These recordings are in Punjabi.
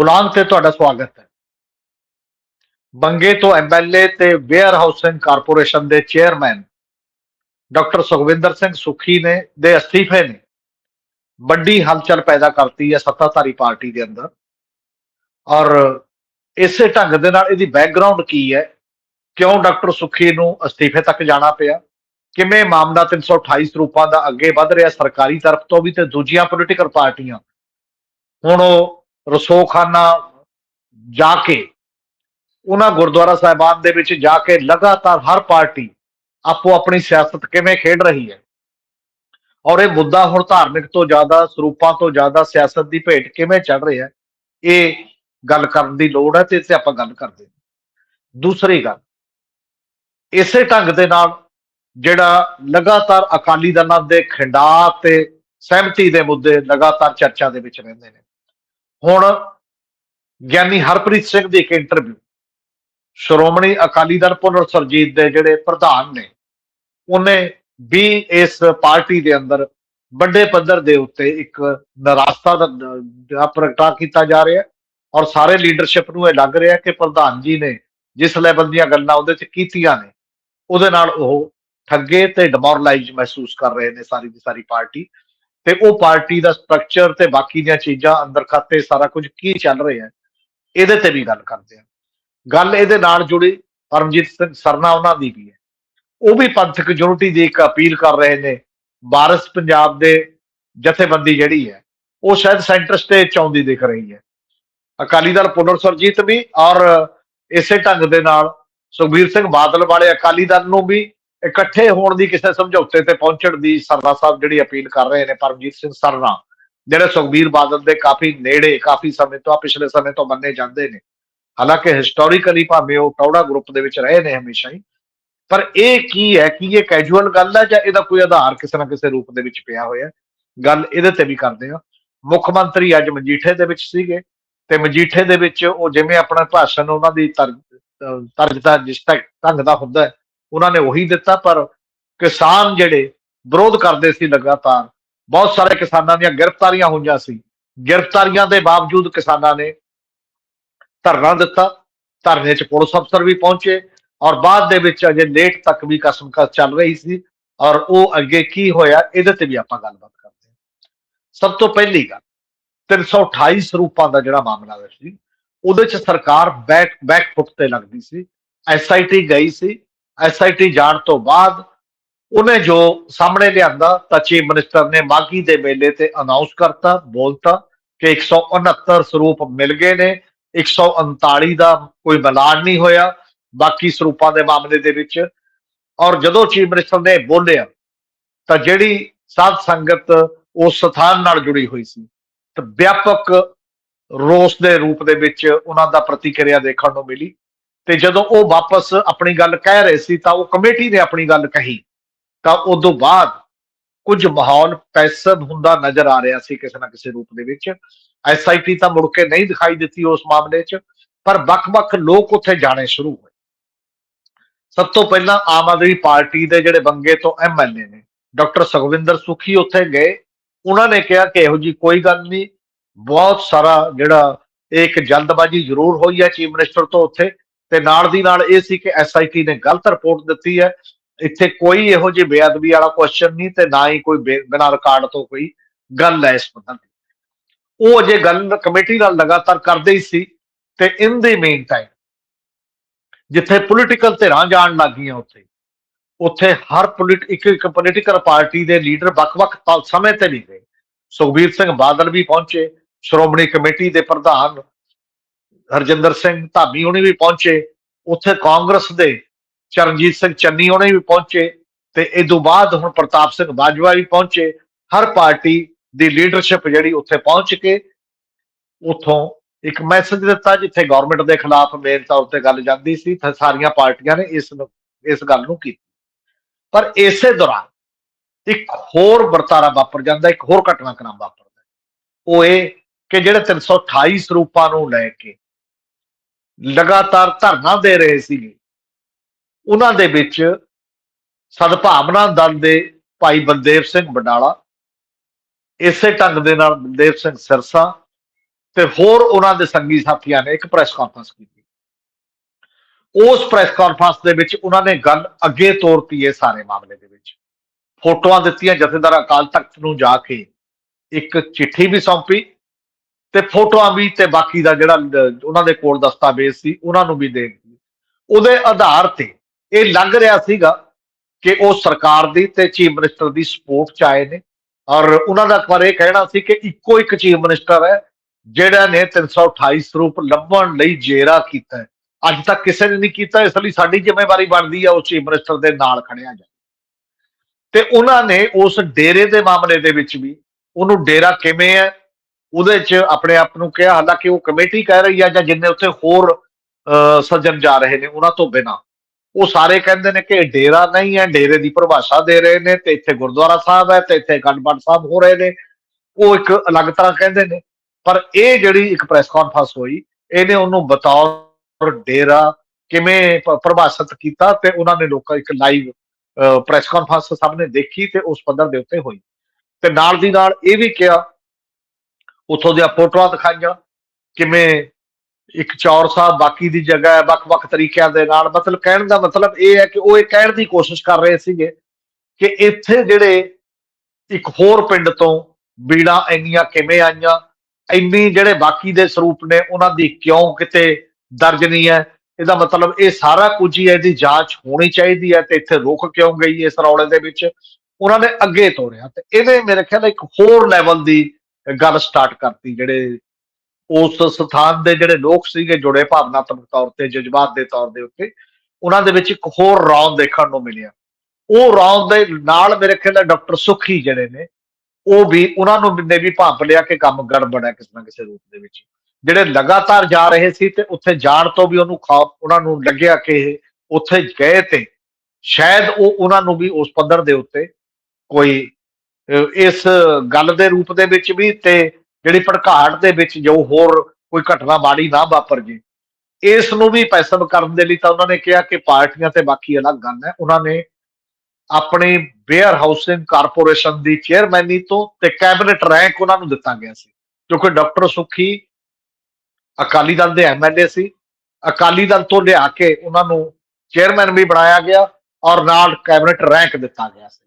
ਬੁਲਾਂਗ ਤੇ ਤੁਹਾਡਾ ਸਵਾਗਤ ਹੈ। ਬੰਗੇ ਤੋਂ ਐਮਐਲਏ ਤੇ ਵੇਅਰ ਹਾਊਸਿੰਗ ਕਾਰਪੋਰੇਸ਼ਨ ਦੇ ਚੇਅਰਮੈਨ ਡਾਕਟਰ ਸੁਖਵਿੰਦਰ ਸਿੰਘ ਸੁਖੀ ਨੇ ਦੇ ਅਸਤੀਫੇ ਨੇ। ਵੱਡੀ ਹਲਚਲ ਪੈਦਾ ਕਰਤੀ ਹੈ ਸੱਤਾਧਾਰੀ ਪਾਰਟੀ ਦੇ ਅੰਦਰ। ਔਰ ਇਸੇ ਢੰਗ ਦੇ ਨਾਲ ਇਹਦੀ ਬੈਕਗ੍ਰਾਉਂਡ ਕੀ ਹੈ? ਕਿਉਂ ਡਾਕਟਰ ਸੁਖੀ ਨੂੰ ਅਸਤੀਫੇ ਤੱਕ ਜਾਣਾ ਪਿਆ? ਕਿਵੇਂ ਮਾਮਲਾ 328 ਸਰੂਪਾਂ ਦਾ ਅੱਗੇ ਵੱਧ ਰਿਹਾ ਸਰਕਾਰੀ ਤਰਫ ਤੋਂ ਵੀ ਤੇ ਦੂਜੀਆਂ ਪੋਲੀਟੀਕਲ ਪਾਰਟੀਆਂ? ਹੁਣ ਉਹ ਰਸੋਖਾਨਾ ਜਾ ਕੇ ਉਹਨਾਂ ਗੁਰਦੁਆਰਾ ਸਾਹਿਬਾਨ ਦੇ ਵਿੱਚ ਜਾ ਕੇ ਲਗਾਤਾਰ ਹਰ ਪਾਰਟੀ ਆਪੋ ਆਪਣੀ ਸਿਆਸਤ ਕਿਵੇਂ ਖੇਡ ਰਹੀ ਹੈ? ਔਰ ਇਹ ਮੁੱਦਾ ਹੁਣ ਧਾਰਮਿਕ ਤੋਂ ਜ਼ਿਆਦਾ, ਸਰੂਪਾਂ ਤੋਂ ਜ਼ਿਆਦਾ, ਸਿਆਸਤ ਦੀ ਭੇਟ ਕਿਵੇਂ ਚੜ ਰਿਹਾ ਹੈ? ਇਹ ਗੱਲ ਕਰਨ ਦੀ ਲੋੜ ਹੈ ਤੇ ਇੱਥੇ ਆਪਾਂ ਗੱਲ ਕਰਦੇ ਹਾਂ। ਦੂਸਰੀ ਗੱਲ, ਇਸੇ ਢੰਗ ਦੇ ਨਾਲ ਜਿਹੜਾ ਲਗਾਤਾਰ ਅਕਾਲੀ ਦਲਾਂ ਦੇ ਖਿੰਡਾ ਤੇ ਸਹਿਮਤੀ ਦੇ ਮੁੱਦੇ ਲਗਾਤਾਰ ਚਰਚਾ ਦੇ ਵਿੱਚ ਰਹਿੰਦੇ ਨੇ। ਹੁਣ ਗਿਆਨੀ ਹਰਪ੍ਰੀਤ ਸਿੰਘ ਦੀ ਇੱਕ ਇੰਟਰਵਿਊ ਸ਼੍ਰੋਮਣੀ ਅਕਾਲੀ ਦਲ ਪੁਨਰ ਸਰਜੀਤ ਦੇ ਜਿਹੜੇ ਪ੍ਰਧਾਨ ਨੇ, ਉਹਨੇ ਵੀ ਇਸ ਪਾਰਟੀ ਦੇ ਅੰਦਰ ਵੱਡੇ ਪੱਧਰ ਦੇ ਉੱਤੇ ਇੱਕ ਨਿਰਾਸ਼ਤਾ ਦਾ ਦਾ ਪ੍ਰਗਟਾ ਕੀਤਾ ਜਾ ਰਿਹਾ ਔਰ ਸਾਰੇ ਲੀਡਰਸ਼ਿਪ ਨੂੰ ਇਹ ਲੱਗ ਰਿਹਾ ਕਿ ਪ੍ਰਧਾਨ ਜੀ ਨੇ ਜਿਸ ਲੈਵਲ ਦੀਆਂ ਗੱਲਾਂ ਉਹਦੇ ਚ ਕੀਤੀਆਂ ਨੇ, ਉਹਦੇ ਨਾਲ ਉਹ ਠੱਗੇ ਤੇ ਡਿਮੋਰਲਾਈਜ਼ ਮਹਿਸੂਸ ਕਰ ਰਹੇ ਨੇ ਸਾਰੀ ਦੀ ਸਾਰੀ ਪਾਰਟੀ। ਤੇ ਉਹ ਪਾਰਟੀ ਦਾ ਸਟਰਕਚਰ ਤੇ ਬਾਕੀ ਦੀਆਂ ਚੀਜ਼ਾਂ ਅੰਦਰ ਖਾਤੇ ਸਾਰਾ ਕੁਝ ਕੀ ਚੱਲ ਰਿਹਾ ਇਹਦੇ ਤੇ ਵੀ ਗੱਲ ਕਰਦੇ ਆ ਗੱਲ ਇਹਦੇ ਨਾਲ ਜੁੜੀ, ਪਰਮਜੀਤ ਸਿੰਘ ਸਰਨਾ ਉਹਨਾਂ ਦੀ ਵੀ ਹੈ। ਉਹ ਵੀ ਪੰਥਕ ਯੂਨਿਟੀ ਦੀ ਇੱਕ ਅਪੀਲ ਕਰ ਰਹੇ ਨੇ ਵਾਰਿਸ ਪੰਜਾਬ ਦੇ ਜਥੇਬੰਦੀ ਜਿਹੜੀ ਹੈ, ਉਹ ਸ਼ਾਇਦ ਸੈਂਟਰ ਸਟੇਜ ਚ ਆਉਂਦੀ ਦਿਖ ਰਹੀ ਹੈ। ਅਕਾਲੀ ਦਲ ਪੁਨਰ ਸਰਜੀਤ ਵੀ ਔਰ ਇਸੇ ਢੰਗ ਦੇ ਨਾਲ ਸੁਖਬੀਰ ਸਿੰਘ ਬਾਦਲ ਵਾਲੇ ਅਕਾਲੀ ਦਲ ਨੂੰ ਵੀ ਇਕੱਠੇ ਹੋਣ ਦੀ ਕਿਸੇ ਸਮਝੌਤੇ ਤੇ ਪਹੁੰਚਣ ਦੀ ਸਰਨਾ ਸਾਹਿਬ ਜਿਹੜੀ ਅਪੀਲ ਕਰ ਰਹੇ ਨੇ, ਪਰਮਜੀਤ ਸਿੰਘ ਸਰਨਾ, ਜਿਹੜੇ ਸੁਖਬੀਰ ਬਾਦਲ ਦੇ ਕਾਫੀ ਨੇੜੇ, ਕਾਫੀ ਸਮੇਂ ਤੋਂ, ਪਿਛਲੇ ਸਮੇਂ ਤੋਂ ਮੰਨੇ ਜਾਂਦੇ ਨੇ। ਹਾਲਾਂਕਿ ਹਿਸਟੋਰੀਕਲੀ ਭਾਵੇਂ ਉਹ ਟੌੜਾ ਗਰੁੱਪ ਦੇ ਵਿੱਚ ਰਹੇ ਨੇ ਹਮੇਸ਼ਾ ਹੀ, ਪਰ ਇਹ ਕੀ ਹੈ, ਕਿ ਇਹ ਕੈਜੂਅਲ ਗੱਲ ਹੈ ਜਾਂ ਇਹਦਾ ਕੋਈ ਆਧਾਰ ਕਿਸੇ ਨਾ ਕਿਸੇ ਰੂਪ ਦੇ ਵਿੱਚ ਪਿਆ ਹੋਇਆ? ਗੱਲ ਇਹਦੇ ਤੇ ਵੀ ਕਰਦੇ ਆ ਮੁੱਖ ਮੰਤਰੀ ਅੱਜ ਮਜੀਠੇ ਦੇ ਵਿੱਚ ਸੀਗੇ ਤੇ ਮਜੀਠੇ ਦੇ ਵਿੱਚ ਉਹ ਜਿਵੇਂ ਆਪਣਾ ਭਾਸ਼ਣ ਉਹਨਾਂ ਦੀ ਤਰਜ ਅਹ ਦਾ ਜਿਸ ਤੱਕ ਢੰਗ ਦਾ ਹੁੰਦਾ ਉਹਨਾਂ ਨੇ ਉਹੀ ਦਿੱਤਾ, ਪਰ ਕਿਸਾਨ ਜਿਹੜੇ ਵਿਰੋਧ ਕਰਦੇ ਸੀ ਲਗਾਤਾਰ, ਬਹੁਤ ਸਾਰੇ ਕਿਸਾਨਾਂ ਦੀਆਂ ਗ੍ਰਿਫਤਾਰੀਆਂ ਹੋਈਆਂ ਸੀ। ਗ੍ਰਿਫਤਾਰੀਆਂ ਦੇ ਬਾਵਜੂਦ ਕਿਸਾਨਾਂ ਨੇ ਧਰਨਾ ਦਿੱਤਾ, ਧਰਨੇ 'ਚ ਪੁਲਿਸ ਅਫਸਰ ਵੀ ਪਹੁੰਚੇ ਔਰ ਬਾਅਦ ਦੇ ਵਿੱਚ ਅਜੇ ਲੇਟ ਤੱਕ ਵੀ ਕਸਮਕਸ ਚੱਲ ਰਹੀ ਸੀ ਔਰ ਉਹ ਅੱਗੇ ਕੀ ਹੋਇਆ ਇਹਦੇ ਤੇ ਵੀ ਆਪਾਂ ਗੱਲਬਾਤ ਕਰਦੇ ਹਾਂ। ਸਭ ਤੋਂ ਪਹਿਲੀ ਗੱਲ 328 ਸਰੂਪਾਂ ਦਾ ਜਿਹੜਾ ਮਾਮਲਾ ਸੀ, ਉਹਦੇ 'ਚ ਸਰਕਾਰ ਬੈਕ ਬੈਕ ਫੁੱਟ ਤੇ ਲੱਗਦੀ ਸੀ ਐਸਆਈਟੀ ਗਈ ਸੀ ਐਸਆਈਟੀ ਜਾਣ ਤੋਂ ਬਾਅਦ ਉਹਨੇ ਜੋ ਸਾਹਮਣੇ ਲਿਆਂਦਾ ਤਾਂ ਚੀਫ ਮਿਨਿਸਟਰ ਨੇ ਮਾਗੀ ਦੇ ਮੇਲੇ ਤੇ ਅਨਾਉਂਸ ਕਰਤਾ, ਬੋਲਤਾ ਕਿ 169 ਸਰੂਪ ਮਿਲ ਗਏ ਨੇ 139 ਦਾ ਕੋਈ ਮਿਲਾਨ ਨਹੀਂ ਹੋਇਆ, ਬਾਕੀ ਸਰੂਪਾਂ ਦੇ ਮਾਮਲੇ ਦੇ ਵਿੱਚ। ਔਰ ਜਦੋਂ ਚੀਫ ਮਿਨਿਸਟਰ ਨੇ ਬੋਲਿਆ, ਤਾਂ ਜਿਹੜੀ ਸਾਧ ਸੰਗਤ ਉਸ ਸਥਾਨ ਨਾਲ ਜੁੜੀ ਹੋਈ ਸੀ, ਤੇ ਵਿਆਪਕ ਰੋਸ ਦੇ ਰੂਪ ਦੇ ਵਿੱਚ ਉਹਨਾਂ ਦਾ ਪ੍ਰਤੀਕਿਰਿਆ ਦੇਖਣ ਨੂੰ ਮਿਲੀ। ਤੇ ਜਦੋਂ ਉਹ ਵਾਪਸ ਆਪਣੀ ਗੱਲ ਕਹਿ ਰਹੇ ਸੀ ਤਾਂ ਉਹ ਕਮੇਟੀ ਨੇ ਆਪਣੀ ਗੱਲ ਕਹੀ। ਤਾਂ ਉਦੋਂ ਬਾਅਦ ਕੁਝ ਮਾਹੌਲ ਪੈਸਿਵ ਹੁੰਦਾ ਨਜ਼ਰ ਆ ਰਿਹਾ ਸੀ ਕਿਸੇ ਨਾ ਕਿਸੇ ਰੂਪ ਦੇ ਵਿੱਚ। ਐਸਆਈਟੀ ਤਾਂ ਮੁੜ ਕੇ ਨਹੀਂ ਦਿਖਾਈ ਦਿੱਤੀ ਉਸ ਮਾਮਲੇ 'ਚ, ਪਰ ਵੱਖ-ਵੱਖ ਲੋਕ ਉੱਥੇ ਜਾਣੇ ਸ਼ੁਰੂ ਹੋਏ। ਸਭ ਤੋਂ ਪਹਿਲਾਂ ਆਮ ਆਦਮੀ ਪਾਰਟੀ ਦੇ ਜਿਹੜੇ ਬੰਗੇ ਤੋਂ ਐਮਐਲਏ ਨੇ, ਡਾਕਟਰ ਸੁਖਵਿੰਦਰ ਸੁਖੀ ਉੱਥੇ ਗਏ। ਉਹਨਾਂ ਨੇ ਕਿਹਾ ਕਿ ਇਹੋ ਜੀ ਕੋਈ ਗੱਲ ਨਹੀਂ, ਬਹੁਤ ਸਾਰਾ ਜਿਹੜਾ ਇਹ ਇੱਕ ਜਲਦਬਾਜ਼ੀ ਜ਼ਰੂਰ ਹੋਈ ਹੈ ਚੀਫ ਮਿਨਿਸਟਰ ਤੋਂ ਉੱਥੇ। ਤੇ ਨਾਲ ਦੀ ਨਾਲ ਇਹ ਸੀ ਕਿ ਐਸਆਈਟੀ ਨੇ ਗਲਤ ਰਿਪੋਰਟ ਦਿੱਤੀ ਹੈ। ਇੱਥੇ ਕੋਈ ਇਹੋ ਜਿਹੀ ਬੇਅਦਬੀ ਵਾਲਾ ਕੁਐਸਚਨ ਨਹੀਂ ਤੇ ਨਾ ਹੀ ਕੋਈ ਬੇ- ਬਿਨਾਂ ਰਿਕਾਰਡ ਤੋਂ ਕੋਈ ਗੱਲ ਹੈ ਇਸ ਸੰਬੰਧੀ ਉਹ ਅਜੇ ਗੱਲ ਕਮੇਟੀ ਨਾਲ ਲਗਾਤਾਰ ਕਰਦੇ ਹੀ ਸੀ ਤੇ ਇਨ ਦੀ ਮੇਨ ਟਾਈਮ ਜਿੱਥੇ ਪੋਲੀਟੀਕਲ ਧਿਰਾਂ ਜਾਣ ਲੱਗੀਆਂ ਉੱਥੇ ਉੱਥੇ ਹਰ ਪੋਲੀਟ ਇੱਕ ਇੱਕ ਪੋਲੀਟੀਕਲ ਪਾਰਟੀ ਦੇ ਲੀਡਰ ਵੱਖ-ਵੱਖ ਸਮੇਂ ਤੇ ਨਹੀਂ ਗਏ। ਸੁਖਬੀਰ ਸਿੰਘ ਬਾਦਲ ਵੀ ਪਹੁੰਚੇ, ਸ਼੍ਰੋਮਣੀ ਕਮੇਟੀ ਦੇ ਪ੍ਰਧਾਨ ਹਰਜਿੰਦਰ ਸਿੰਘ ਧਾਮੀ ਉਹਨੇ ਵੀ ਪਹੁੰਚੇ, ਉੱਥੇ ਕਾਂਗਰਸ ਦੇ ਚਰਨਜੀਤ ਸਿੰਘ ਚੰਨੀ ਉਹਨੇ ਵੀ ਪਹੁੰਚੇ, ਤੇ ਇਹ ਤੋਂ ਬਾਅਦ ਹੁਣ ਪ੍ਰਤਾਪ ਸਿੰਘ ਬਾਜਵਾ ਵੀ ਪਹੁੰਚੇ, ਹਰ ਪਾਰਟੀ ਦੀ ਲੀਡਰਸ਼ਿਪ ਜਿਹੜੀ ਉੱਥੇ ਪਹੁੰਚ ਕੇ ਉਥੋਂ ਇੱਕ ਮੈਸੇਜ ਦਿੱਤਾ ਜਿੱਥੇ ਗਵਰਨਮੈਂਟ ਦੇ ਖਿਲਾਫ ਮੇਨ ਤੌਰ ਤੇ ਗੱਲ ਜਾਂਦੀ ਸੀ, ਤਾਂ ਸਾਰੀਆਂ ਪਾਰਟੀਆਂ ਨੇ ਇਸ ਨੂੰ, ਇਸ ਗੱਲ ਨੂੰ ਕੀਤੀ। ਪਰ ਇਸੇ ਦੌਰਾਨ ਇੱਕ ਹੋਰ ਵਰਤਾਰਾ ਵਾਪਰ ਜਾਂਦਾ, ਇੱਕ ਹੋਰ ਘਟਨਾਕ੍ਰਮ ਵਾਪਰਦਾ। ਉਹ ਇਹ ਕਿ ਜਿਹੜੇ 328 ਸਰੂਪਾਂ ਨੂੰ ਲੈ ਕੇ ਲਗਾਤਾਰ ਧਰਨਾ ਦੇ ਰਹੇ ਸੀਗੇ ਉਹਨਾਂ ਦੇ ਵਿੱਚ ਸਦਭਾਵਨਾ ਦਲ ਦੇ ਭਾਈ ਬਲਦੇਵ ਸਿੰਘ ਬਡਾਲਾ ਇਸੇ ਢੰਗ ਦੇ ਨਾਲ ਬਲਦੇਵ ਸਿੰਘ ਸਿਰਸਾ ਤੇ ਹੋਰ ਉਹਨਾਂ ਦੇ ਸੰਗੀ ਸਾਥੀਆਂ ਨੇ ਇੱਕ ਪ੍ਰੈਸ ਕਾਨਫਰੰਸ ਕੀਤੀ। ਉਸ ਪ੍ਰੈਸ ਕਾਨਫਰੰਸ ਦੇ ਵਿੱਚ ਉਹਨਾਂ ਨੇ ਗੱਲ ਅੱਗੇ ਤੋਰਤੀ ਹੈ ਸਾਰੇ ਮਾਮਲੇ ਦੇ ਵਿੱਚ। ਫੋਟੋਆਂ ਦਿੱਤੀਆਂ, ਜਥੇਦਾਰ ਅਕਾਲ ਤਖਤ ਨੂੰ ਜਾ ਕੇ ਇੱਕ ਚਿੱਠੀ ਵੀ ਸੌਂਪੀ ਤੇ ਫੋਟੋਆਂ ਵੀ ਤੇ ਬਾਕੀ ਦਾ ਜਿਹੜਾ ਉਹਨਾਂ ਦੇ ਕੋਲ ਦਸਤਾਵੇਜ਼ ਸੀ, ਉਹਨਾਂ ਨੂੰ ਵੀ ਦੇ ਉਹਦੇ ਆਧਾਰ ਤੇ ਇਹ ਲੱਗ ਰਿਹਾ ਸੀਗਾ ਕਿ ਉਹ ਸਰਕਾਰ ਦੀ ਤੇ ਚੀਫ ਮਿਨਿਸਟਰ ਦੀ ਸਪੋਰਟ ਚ ਆਏ ਨੇ। ਔਰ ਉਹਨਾਂ ਦਾ ਪਰ ਇਹ ਕਹਿਣਾ ਸੀ ਕਿ ਇੱਕੋ ਇੱਕ ਚੀਫ ਮਿਨਿਸਟਰ ਹੈ, ਜਿਹੜਾ ਨੇ 328 ਸਰੂਪ ਲੱਭਣ ਲਈ ਜੇਰਾ ਕੀਤਾ ਹੈ। ਅੱਜ ਤੱਕ ਕਿਸੇ ਨੇ ਨਹੀਂ ਕੀਤਾ, ਇਸ ਲਈ ਸਾਡੀ ਜ਼ਿੰਮੇਵਾਰੀ ਬਣਦੀ ਹੈ ਉਸ ਚੀਫ ਮਿਨਿਸਟਰ ਦੇ ਨਾਲ ਖੜਿਆ ਜਾ ਤੇ ਉਹਨਾਂ ਨੇ ਉਸ ਡੇਰੇ ਦੇ ਮਾਮਲੇ ਦੇ ਵਿੱਚ ਵੀ ਉਹਨੂੰ ਡੇਰਾ ਕਿਵੇਂ ਹੈ ਉਹਦੇ 'ਚ ਆਪਣੇ ਆਪ ਨੂੰ ਕਿਹਾ ਹਾਲਾਂਕਿ ਉਹ ਕਮੇਟੀ ਕਹਿ ਰਹੀ ਹੈ ਜਾਂ ਜਿੰਨੇ ਉੱਥੇ ਹੋਰ ਅਹ, ਸੱਜਣ ਜਾ ਰਹੇ ਨੇ ਉਹਨਾਂ ਤੋਂ ਬਿਨਾ। ਉਹ ਸਾਰੇ ਕਹਿੰਦੇ ਨੇ ਕਿ ਇਹ ਡੇਰਾ ਨਹੀਂ ਹੈ ਡੇਰੇ ਦੀ ਪਰਿਭਾਸ਼ਾ ਦੇ ਰਹੇ ਨੇ ਤੇ ਇੱਥੇ ਗੁਰਦੁਆਰਾ ਸਾਹਿਬ ਹੈ ਤੇ ਇੱਥੇ ਗੜਬੜ ਸਾਹਿਬ ਹੋ ਰਹੇ ਨੇ। ਉਹ ਇੱਕ ਅਲੱਗ ਤਰ੍ਹਾਂ ਕਹਿੰਦੇ ਨੇ। ਪਰ ਇਹ ਜਿਹੜੀ ਇੱਕ ਪ੍ਰੈਸ ਕਾਨਫਰੰਸ ਹੋਈ ਇਹਨੇ ਉਹਨੂੰ ਬਤੌਰ ਡੇਰਾ ਕਿਵੇਂ ਪਰਿਭਾਸ਼ਿਤ ਕੀਤਾ ਤੇ ਉਹਨਾਂ ਨੇ ਲੋਕਾਂ ਇੱਕ ਲਾਈਵ ਪ੍ਰੈਸ ਕਾਨਫਰੰਸ ਸਭ ਨੇ ਦੇਖੀ ਤੇ ਉਸ ਪੱਧਰ ਦੇ ਉੱਤੇ ਹੋਈ। ਤੇ ਨਾਲ ਦੀ ਨਾਲ ਇਹ ਵੀ ਕਿਹਾ ਉੱਥੋਂ ਦੀਆਂ ਫੋਟੋਆਂ ਦਿਖਾਈਆਂ, ਕਿਵੇਂ ਇੱਕ ਚੌਰ ਸਾਹਿਬ ਬਾਕੀ ਦੀ ਜਗ੍ਹਾ ਹੈ ਵੱਖ-ਵੱਖ ਤਰੀਕਿਆਂ ਦੇ ਨਾਲ। ਮਤਲਬ ਕਹਿਣ ਦਾ ਮਤਲਬ ਇਹ ਹੈ ਕਿ ਉਹ ਇਹ ਕਹਿਣ ਦੀ ਕੋਸ਼ਿਸ਼ ਕਰ ਰਹੇ ਸੀਗੇ ਕਿ ਇੱਥੇ ਜਿਹੜੇ ਇੱਕ ਹੋਰ ਪਿੰਡ ਤੋਂ ਬੀੜਾਂ ਇੰਨੀਆਂ ਕਿਵੇਂ ਆਈਆਂ, ਇੰਨੀ ਜਿਹੜੇ ਬਾਕੀ ਦੇ ਸਰੂਪ ਨੇ, ਉਹਨਾਂ ਦੀ ਕਿਉਂ ਕਿਤੇ ਦਰਜ ਨਹੀਂ ਹੈ। ਇਹਦਾ ਮਤਲਬ ਇਹ ਸਾਰਾ ਕੁਝ ਹੀ ਇਹਦੀ ਜਾਂਚ ਹੋਣੀ ਚਾਹੀਦੀ ਹੈ ਤੇ ਇੱਥੇ ਰੁਕ ਕਿਉਂ ਗਈ ਇਸ ਰੌਲੇ ਦੇ ਵਿੱਚ? ਉਹਨਾਂ ਨੇ ਅੱਗੇ ਤੋਰਿਆ ਤੇ ਇਹਦੇ ਮੇਰੇ ਖਿਆਲ ਇੱਕ ਹੋਰ ਲੈਵਲ ਦੀ ਗੱਲ ਸਟਾਰਟ ਕਰਤੀ ਜਿਹੜੇ ਉਸ ਸਥਾਨ ਦੇ ਜਿਹੜੇ ਲੋਕ ਸੀਗੇ ਜੁੜੇ ਭਾਵਨਾਤਮਕ ਤੌਰ ਤੇ, ਜਜ਼ਬਾਤ ਦੇ ਤੌਰ ਦੇ ਉੱਤੇ, ਉਹਨਾਂ ਦੇ ਵਿੱਚ ਇੱਕ ਹੋਰ ਰੌਣ ਦੇਖਣ ਨੂੰ ਮਿਲਿਆ। ਉਹ ਰੌਣ ਦੇ ਨਾਲ ਮੇਰੇ ਖਿਆਲ ਡਾਕਟਰ ਸੁਖੀ ਜਿਹੜੇ ਨੇ, ਉਹ ਵੀ ਉਹਨਾਂ ਨੂੰ ਨੇ ਵੀ ਭਾਂਪ ਲਿਆ ਕਿ ਕੰਮ ਗੜਬੜ ਹੈ ਕਿਸੇ ਨਾ ਕਿਸੇ ਰੂਪ ਦੇ ਵਿੱਚ। ਜਿਹੜੇ ਲਗਾਤਾਰ ਜਾ ਰਹੇ ਸੀ ਤੇ ਉੱਥੇ ਜਾਣ ਤੋਂ ਵੀ ਉਹਨੂੰ ਖਾ ਉਹਨਾਂ ਨੂੰ ਲੱਗਿਆ ਕਿ ਇਹ ਉੱਥੇ ਗਏ ਤੇ ਸ਼ਾਇਦ ਉਹ ਉਹਨਾਂ ਨੂੰ ਵੀ ਉਸ ਪੱਧਰ ਦੇ ਉੱਤੇ ਕੋਈ ਇਸ ਗੱਲ ਦੇ ਰੂਪ ਦੇ ਵਿੱਚ ਵੀ ਤੇ ਜਿਹੜੀ ਭੜਕਾਟ ਦੇ ਵਿੱਚ ਜੋ ਹੋਰ ਕੋਈ ਘਟਨਾ ਮਾੜੀ ਨਾ ਵਾਪਰ ਜੇ। ਇਸ ਨੂੰ ਵੀ ਪੈਸਬ ਕਰਨ ਦੇ ਲਈ ਤਾਂ ਉਹਨਾਂ ਨੇ ਕਿਹਾ ਕਿ ਪਾਰਟੀਆਂ ਤੇ ਬਾਕੀ ਅਲੱਗ ਗੱਲ ਹੈ। ਉਹਨਾਂ ਨੇ ਆਪਣੀ ਵੇਅਰ ਹਾਊਸਿੰਗ ਕਾਰਪੋਰੇਸ਼ਨ ਦੀ ਚੇਅਰਮੈਨੀ ਤੋਂ ਤੇ ਕੈਬਨਿਟ ਰੈਂਕ ਉਹਨਾਂ ਨੂੰ ਦਿੱਤਾ ਗਿਆ ਸੀ ਕਿਉਂਕਿ ਡਾਕਟਰ ਸੁਖੀ ਅਕਾਲੀ ਦਲ ਦੇ ਐਮਐਲਏ ਸੀ। ਅਕਾਲੀ ਦਲ ਤੋਂ ਲਿਆ ਕੇ ਉਹਨਾਂ ਨੂੰ ਚੇਅਰਮੈਨ ਵੀ ਬਣਾਇਆ ਗਿਆ ਔਰ ਨਾਲ ਕੈਬਨਿਟ ਰੈਂਕ ਦਿੱਤਾ ਗਿਆ ਸੀ।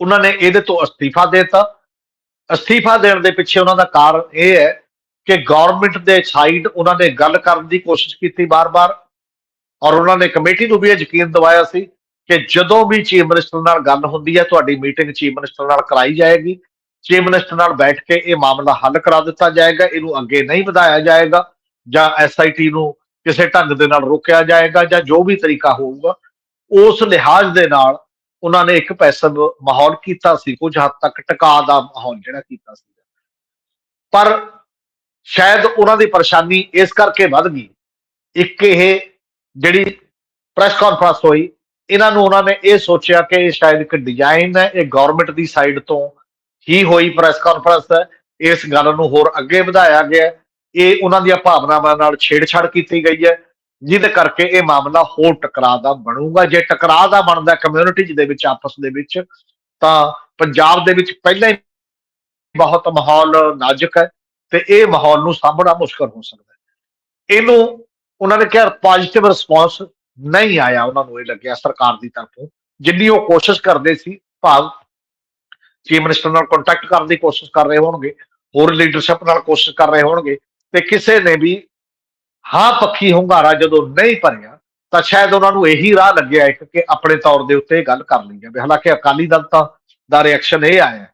ਉਹਨਾਂ ਨੇ ਇਹਦੇ ਤੋਂ ਅਸਤੀਫਾ ਦੇ ਦਿੱਤਾ। ਅਸਤੀਫਾ ਦੇਣ ਦੇ ਪਿੱਛੇ ਉਹਨਾਂ ਦਾ ਕਾਰਨ ਇਹ ਹੈ ਕਿ ਗਵਰਨਮੈਂਟ ਦੇ ਸਾਈਡ ਉਹਨਾਂ ਨੇ ਗੱਲ ਕਰਨ ਦੀ ਕੋਸ਼ਿਸ਼ ਕੀਤੀ ਬਾਰ-ਬਾਰ ਔਰ ਉਹਨਾਂ ਨੇ ਕਮੇਟੀ ਨੂੰ ਵੀ ਇਹ ਯਕੀਨ ਦਿਵਾਇਆ ਸੀ ਕਿ ਜਦੋਂ ਵੀ ਚੀਫ ਮਿਨਿਸਟਰ ਨਾਲ ਗੱਲ ਹੁੰਦੀ ਹੈ, ਤੁਹਾਡੀ ਮੀਟਿੰਗ ਚੀਫ ਮਿਨਿਸਟਰ ਨਾਲ ਕਰਾਈ ਜਾਏਗੀ। ਚੀਫ ਮਿਨਿਸਟਰ ਨਾਲ ਬੈਠ ਕੇ ਇਹ ਮਾਮਲਾ ਹੱਲ ਕਰਾ ਦਿੱਤਾ ਜਾਏਗਾ, ਇਹਨੂੰ ਅੱਗੇ ਨਹੀਂ ਵਧਾਇਆ ਜਾਏਗਾ ਜਾਂ ਐਸਆਈਟੀ ਨੂੰ ਕਿਸੇ ਢੰਗ ਦੇ ਨਾਲ ਰੋਕਿਆ ਜਾਏਗਾ ਜਾਂ ਜੋ ਵੀ ਤਰੀਕਾ ਹੋਊਗਾ, ਉਸ ਲਿਹਾਜ਼ ਦੇ ਨਾਲ ਉਹਨਾਂ ਨੇ ਇੱਕ ਪੈਸਬ ਮਾਹੌਲ ਕੀਤਾ ਸੀ, ਕੁਝ ਹੱਦ ਤੱਕ ਟਿਕਾ ਦਾ ਮਾਹੌਲ ਜਿਹੜਾ ਕੀਤਾ ਸੀ। ਪਰ ਸ਼ਾਇਦ ਉਹਨਾਂ ਦੀ ਪਰੇਸ਼ਾਨੀ ਇਸ ਕਰਕੇ ਵੱਧ ਗਈ। ਇੱਕ ਇਹ ਜਿਹੜੀ ਪ੍ਰੈਸ ਕਾਨਫਰੰਸ ਹੋਈ, ਇਹਨਾਂ ਨੂੰ ਉਹਨਾਂ ਨੇ ਇਹ ਸੋਚਿਆ ਕਿ ਇਹ ਸ਼ਾਇਦ ਇੱਕ ਡਿਜ਼ਾਈਨ ਹੈ, ਇਹ ਗਵਰਨਮੈਂਟ ਦੀ ਸਾਈਡ ਤੋਂ ਹੀ ਹੋਈ ਪ੍ਰੈਸ ਕਾਨਫਰੰਸ ਹੈ, ਇਸ ਗੱਲ ਨੂੰ ਹੋਰ ਅੱਗੇ ਵਧਾਇਆ ਗਿਆ ਇਹ ਉਹਨਾਂ ਦੀਆਂ ਭਾਵਨਾਵਾਂ ਨਾਲ ਛੇੜਛਾੜ ਕੀਤੀ ਗਈ ਹੈ। ਜਿਹਦੇ ਕਰਕੇ ਇਹ ਮਾਮਲਾ ਹੋਰ ਟਕਰਾਅ ਦਾ ਬਣੂਗਾ। ਜੇ ਟਕਰਾਅ ਦਾ ਬਣਦਾ ਕਮਿਊਨਿਟੀ ਦੇ ਵਿੱਚ, ਆਪਸ ਦੇ ਵਿੱਚ, ਤਾਂ ਪੰਜਾਬ ਦੇ ਵਿੱਚ ਪਹਿਲਾਂ ਹੀ ਬਹੁਤ ਮਾਹੌਲ ਨਾਜ਼ੁਕ ਹੈ ਤੇ ਇਹ ਮਾਹੌਲ ਨੂੰ ਸਾਂਭਣਾ ਮੁਸ਼ਕਲ ਹੋ ਸਕਦਾ ਹੈ। ਇਹਨੂੰ ਉਹਨਾਂ ਨੇ ਕਿਹਾ ਪੋਜ਼ਿਟਿਵ ਰਿਸਪੌਂਸ ਨਹੀਂ ਆਇਆ, ਉਹਨਾਂ ਨੂੰ ਇਹ ਲੱਗਿਆ ਸਰਕਾਰ ਦੀ ਤਰਫੋਂ। ਜਿੰਨੀ ਉਹ ਕੋਸ਼ਿਸ਼ ਕਰਦੇ ਸੀ, ਭਾਵ ਚੀਫ ਮਿਨਿਸਟਰ ਨਾਲ ਕੰਟੈਕਟ ਕਰਨ ਦੀ ਕੋਸ਼ਿਸ਼ ਕਰ ਰਹੇ ਹੋਣਗੇ, ਹੋਰ ਲੀਡਰਸ਼ਿਪ ਨਾਲ ਕੋਸ਼ਿਸ਼ ਕਰ ਰਹੇ ਹੋਣਗੇ, ਤੇ ਕਿਸੇ ਨੇ ਵੀ ਹਾਂ, ਪੱਖੀ ਹੁੰਗਾਰਾ ਜਦੋਂ ਨਹੀਂ ਭਰਿਆ, ਤਾਂ ਸ਼ਾਇਦ ਉਹਨਾਂ ਨੂੰ ਇਹੀ ਰਾਹ ਲੱਗਿਆ ਇੱਕ ਕਿ ਆਪਣੇ ਤੌਰ ਦੇ ਉੱਤੇ ਇਹ ਗੱਲ ਕਰ ਲਈ ਜਾਵੇ। ਹਾਲਾਂਕਿ ਅਕਾਲੀ ਦਲ ਤਾਂ ਦਾ ਰਿਐਕਸ਼ਨ ਇਹ ਆਇਆ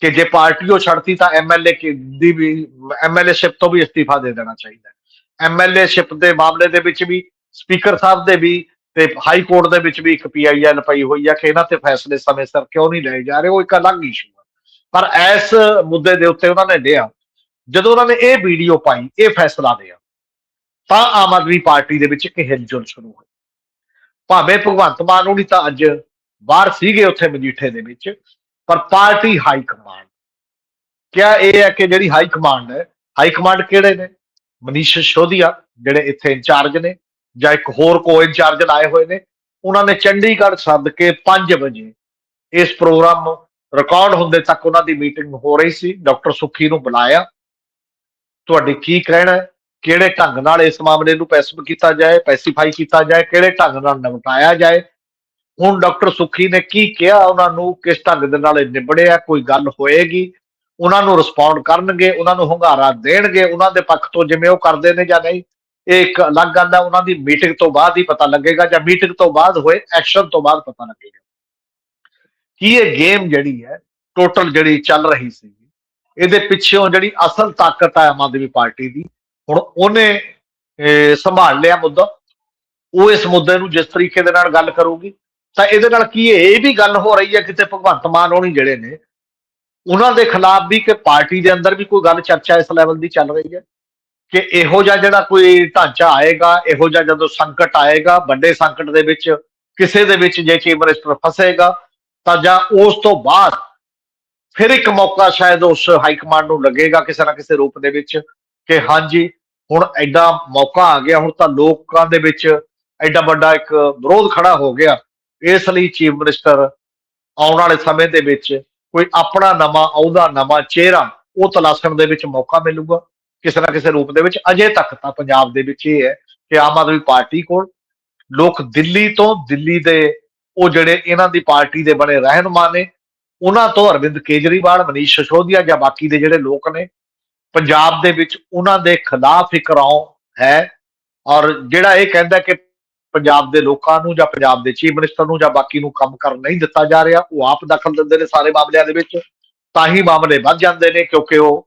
ਕਿ ਜੇ ਪਾਰਟੀ ਉਹ ਛੱਡਤੀ ਤਾਂ ਐਮਐਲਏ ਦੀ ਵੀ ਐਮਐਲਏਸ਼ਿਪ ਤੋਂ ਵੀ ਅਸਤੀਫਾ ਦੇ ਦੇਣਾ ਚਾਹੀਦਾ ਹੈ। ਐਮਐਲਏਸ਼ਿਪ ਦੇ ਮਾਮਲੇ ਦੇ ਵਿੱਚ ਵੀ, ਸਪੀਕਰ ਸਾਹਿਬ ਦੇ ਵੀ ਤੇ ਹਾਈ ਕੋਰਟ ਦੇ ਵਿੱਚ ਵੀ ਇੱਕ ਪੀਆਈਐਲ ਪਈ ਹੋਈ ਆ ਕਿ ਇਹਨਾਂ ਤੇ ਫੈਸਲੇ ਸਮੇਂ ਸਿਰ ਕਿਉਂ ਨਹੀਂ ਲਏ ਜਾ ਰਹੇ, ਉਹ ਇੱਕ ਅਲੱਗ ਇਸ਼ੂ ਆ। ਪਰ ਇਸ ਮੁੱਦੇ ਦੇ ਉੱਤੇ ਉਹਨਾਂ ਨੇ ਲਿਆ। ਜਦੋਂ ਉਹਨਾਂ ਨੇ ਇਹ ਵੀਡੀਓ ਪਾਈ, ਇਹ ਫੈਸਲਾ ਲਿਆ। ਤਾਂ ਆਮ ਆਦਮੀ ਪਾਰਟੀ ਦੇ ਵਿੱਚ ਇੱਕ ਹਿਲਜੁਲ ਸ਼ੁਰੂ ਹੋਈ। ਭਾਵੇਂ ਭਗਵੰਤ ਮਾਨ ਹੋਣੀ ਤਾਂ ਅੱਜ ਬਾਹਰ ਸੀਗੇ ਉੱਥੇ ਮਜੀਠੇ ਦੇ ਵਿੱਚ, ਪਰ ਪਾਰਟੀ ਹਾਈ ਕਮਾਂਡ। ਕਿਆ ਇਹ ਹੈ ਕਿ ਜਿਹੜੀ ਹਾਈ ਕਮਾਂਡ ਹੈ, ਹਾਈ ਕਮਾਂਡ ਕਿਹੜੇ ਨੇ? ਮਨੀਸ਼ ਸ਼ੋਧੀਆ ਜਿਹੜੇ ਇੱਥੇ ਇੰਚਾਰਜ ਨੇ, ਜਾਂ ਇੱਕ ਹੋਰ ਕੋ ਇੰਚਾਰਜ ਲਾਏ ਹੋਏ ਨੇ, ਉਹਨਾਂ ਨੇ ਚੰਡੀਗੜ੍ਹ ਸੱਦ ਕੇ 5 ਵਜੇ ਇਸ ਪ੍ਰੋਗਰਾਮ ਰਿਕਾਰਡ ਹੁੰਦੇ ਤੱਕ ਉਹਨਾਂ ਦੀ ਮੀਟਿੰਗ ਹੋ ਰਹੀ ਸੀ। ਡਾਕਟਰ ਸੁੱਖੀ ਨੂੰ ਬੁਲਾਇਆ। ਤੁਹਾਡੀ ਕੀ ਕਹਿਣਾ ਹੈ? ਕਿਹੜੇ ਢੰਗ ਨਾਲ ਇਸ ਮਾਮਲੇ ਨੂੰ ਪੈਸਿਫ ਕੀਤਾ ਜਾਏ, ਪੈਸੀਫਾਈ ਕੀਤਾ ਜਾਏ, ਕਿਹੜੇ ਢੰਗ ਨਾਲ ਨਿਪਟਾਇਆ ਜਾਏ? ਹੁਣ ਡਾਕਟਰ ਸੁਖੀ ਨੇ ਕੀ ਕਿਹਾ? ਉਹਨਾਂ ਨੂੰ ਕਿਸ ਢੰਗ ਦੇ ਨਾਲ ਇਹ ਨਿਬੜਿਆ? ਕੋਈ ਗੱਲ ਹੋਏਗੀ? ਉਹਨਾਂ ਨੂੰ ਰਿਸਪੌਂਡ ਕਰਨਗੇ, ਉਹਨਾਂ ਨੂੰ ਹੁੰਗਾਰਾ ਦੇਣਗੇ, ਉਹਨਾਂ ਦੇ ਪੱਖ ਤੋਂ ਜਿਵੇਂ ਉਹ ਕਰਦੇ ਨੇ ਜਾਂ ਨਹੀਂ? ਇਹ ਇੱਕ ਅਲੱਗ ਗੱਲ ਹੈ ਉਹਨਾਂ ਦੀ ਮੀਟਿੰਗ ਤੋਂ ਬਾਅਦ ਹੀ ਪਤਾ ਲੱਗੇਗਾ ਜਾਂ ਮੀਟਿੰਗ ਤੋਂ ਬਾਅਦ ਹੋਏ ਐਕਸ਼ਨ ਤੋਂ ਬਾਅਦ ਪਤਾ ਲੱਗੇਗਾ। ਕੀ ਇਹ ਗੇਮ ਜਿਹੜੀ ਹੈ ਟੋਟਲ ਜਿਹੜੀ ਚੱਲ ਰਹੀ ਸੀ ਇਹਦੇ ਪਿੱਛੇੋਂ ਜਿਹੜੀ ਅਸਲ ਤਾਕਤ ਹੈ ਆਮ ਆਦਮੀ ਪਾਰਟੀ ਦੀ ਹੁਣ ਉਹਨੇ ਅਹ, ਸੰਭਾਲ ਲਿਆ ਮੁੱਦਾ। ਉਹ ਇਸ ਮੁੱਦੇ ਨੂੰ ਜਿਸ ਤਰੀਕੇ ਦੇ ਨਾਲ ਗੱਲ ਕਰੂਗੀ ਤਾਂ ਇਹਦੇ ਨਾਲ ਕੀ ਇਹ ਵੀ ਗੱਲ ਹੋ ਰਹੀ ਹੈ ਕਿਤੇ ਭਗਵੰਤ ਮਾਨ ਹੋਣੀ ਜਿਹੜੇ ਨੇ ਉਹਨਾਂ ਦੇ ਖਿਲਾਫ ਵੀ ਕਿ ਪਾਰਟੀ ਦੇ ਅੰਦਰ ਵੀ ਕੋਈ ਗੱਲ ਚਰਚਾ ਇਸ ਲੈਵਲ ਦੀ ਚੱਲ ਰਹੀ ਹੈ? ਕਿ ਇਹੋ ਜਿਹਾ ਜਿਹੜਾ ਕੋਈ ਢਾਂਚਾ ਆਏਗਾ ਇਹੋ ਜਿਹਾ ਜਦੋਂ ਸੰਕਟ ਆਏਗਾ ਵੱਡੇ ਸੰਕਟ ਦੇ ਵਿੱਚ ਕਿਸੇ ਦੇ ਵਿੱਚ ਜੇ ਚੀਫ ਮਿਨਿਸਟਰ ਫਸੇਗਾ ਤਾਂ ਜਾਂ ਉਸ ਤੋਂ ਬਾਅਦ ਫਿਰ ਇੱਕ ਮੌਕਾ ਸ਼ਾਇਦ ਉਸ ਹਾਈ ਕਮਾਂਡ ਨੂੰ ਲੱਗੇਗਾ ਕਿਸੇ ਨਾ ਕਿਸੇ ਰੂਪ ਦੇ ਵਿੱਚ। ਕਿ ਹਾਂਜੀ, ਹੁਣ ਐਡਾ ਮੌਕਾ ਆ ਗਿਆ, ਹੁਣ ਤਾਂ ਲੋਕਾਂ ਦੇ ਵਿੱਚ ਐਡਾ ਵੱਡਾ ਇੱਕ ਵਿਰੋਧ ਖੜਾ ਹੋ ਗਿਆ। ਇਸ ਲਈ ਚੀਫ ਮਿਨਿਸਟਰ ਆਉਣ ਵਾਲੇ ਸਮੇਂ ਦੇ ਵਿੱਚ ਕੋਈ ਆਪਣਾ ਨਵਾਂ ਅਹੁਦਾ, ਨਵਾਂ ਚਿਹਰਾ ਉਹ ਤਲਾਸ਼ਣ ਦੇ ਵਿੱਚ ਮੌਕਾ ਮਿਲੂਗਾ। ਕਿਸੇ ਨਾ ਕਿਸੇ ਰੂਪ ਦੇ ਵਿੱਚ, ਅਜੇ ਤੱਕ ਤਾਂ ਪੰਜਾਬ ਦੇ ਵਿੱਚ ਇਹ ਹੈ ਕਿ ਆਮ ਆਦਮੀ ਪਾਰਟੀ ਕੋਲ ਲੋਕ ਦਿੱਲੀ ਤੋਂ ਦਿੱਲੀ ਦੇ ਉਹ ਜਿਹੜੇ ਇਹਨਾਂ ਦੀ ਪਾਰਟੀ ਦੇ ਬਣੇ ਰਹਿਨੁਮਾ ਨੇ, ਉਹਨਾਂ ਤੋਂ ਅਰਵਿੰਦ ਕੇਜਰੀਵਾਲ, ਮਨੀਸ਼ ਸਸ਼ੋਦੀਆ ਜਾਂ ਬਾਕੀ ਦੇ ਜਿਹੜੇ ਲੋਕ ਨੇ ਪੰਜਾਬ ਦੇ ਵਿੱਚ ਉਹਨਾਂ ਦੇ ਖਿਲਾਫ ਇੱਕ ਰੌ ਹੈ ਔਰ ਜਿਹੜਾ ਇਹ ਕਹਿੰਦਾ ਕਿ ਪੰਜਾਬ ਦੇ ਲੋਕਾਂ ਨੂੰ ਜਾਂ ਪੰਜਾਬ ਦੇ ਚੀਫ ਮਿਨਿਸਟਰ ਨੂੰ ਜਾਂ ਬਾਕੀ ਨੂੰ ਕੰਮ ਕਰਨ ਨਹੀਂ ਦਿੱਤਾ ਜਾ ਰਿਹਾ, ਉਹ ਆਪ ਦਖਲ ਦਿੰਦੇ ਨੇ ਸਾਰੇ ਮਾਮਲਿਆਂ ਦੇ ਵਿੱਚ, ਤਾਂ ਹੀ ਮਾਮਲੇ ਵੱਧ ਜਾਂਦੇ ਨੇ ਕਿਉਂਕਿ ਉਹ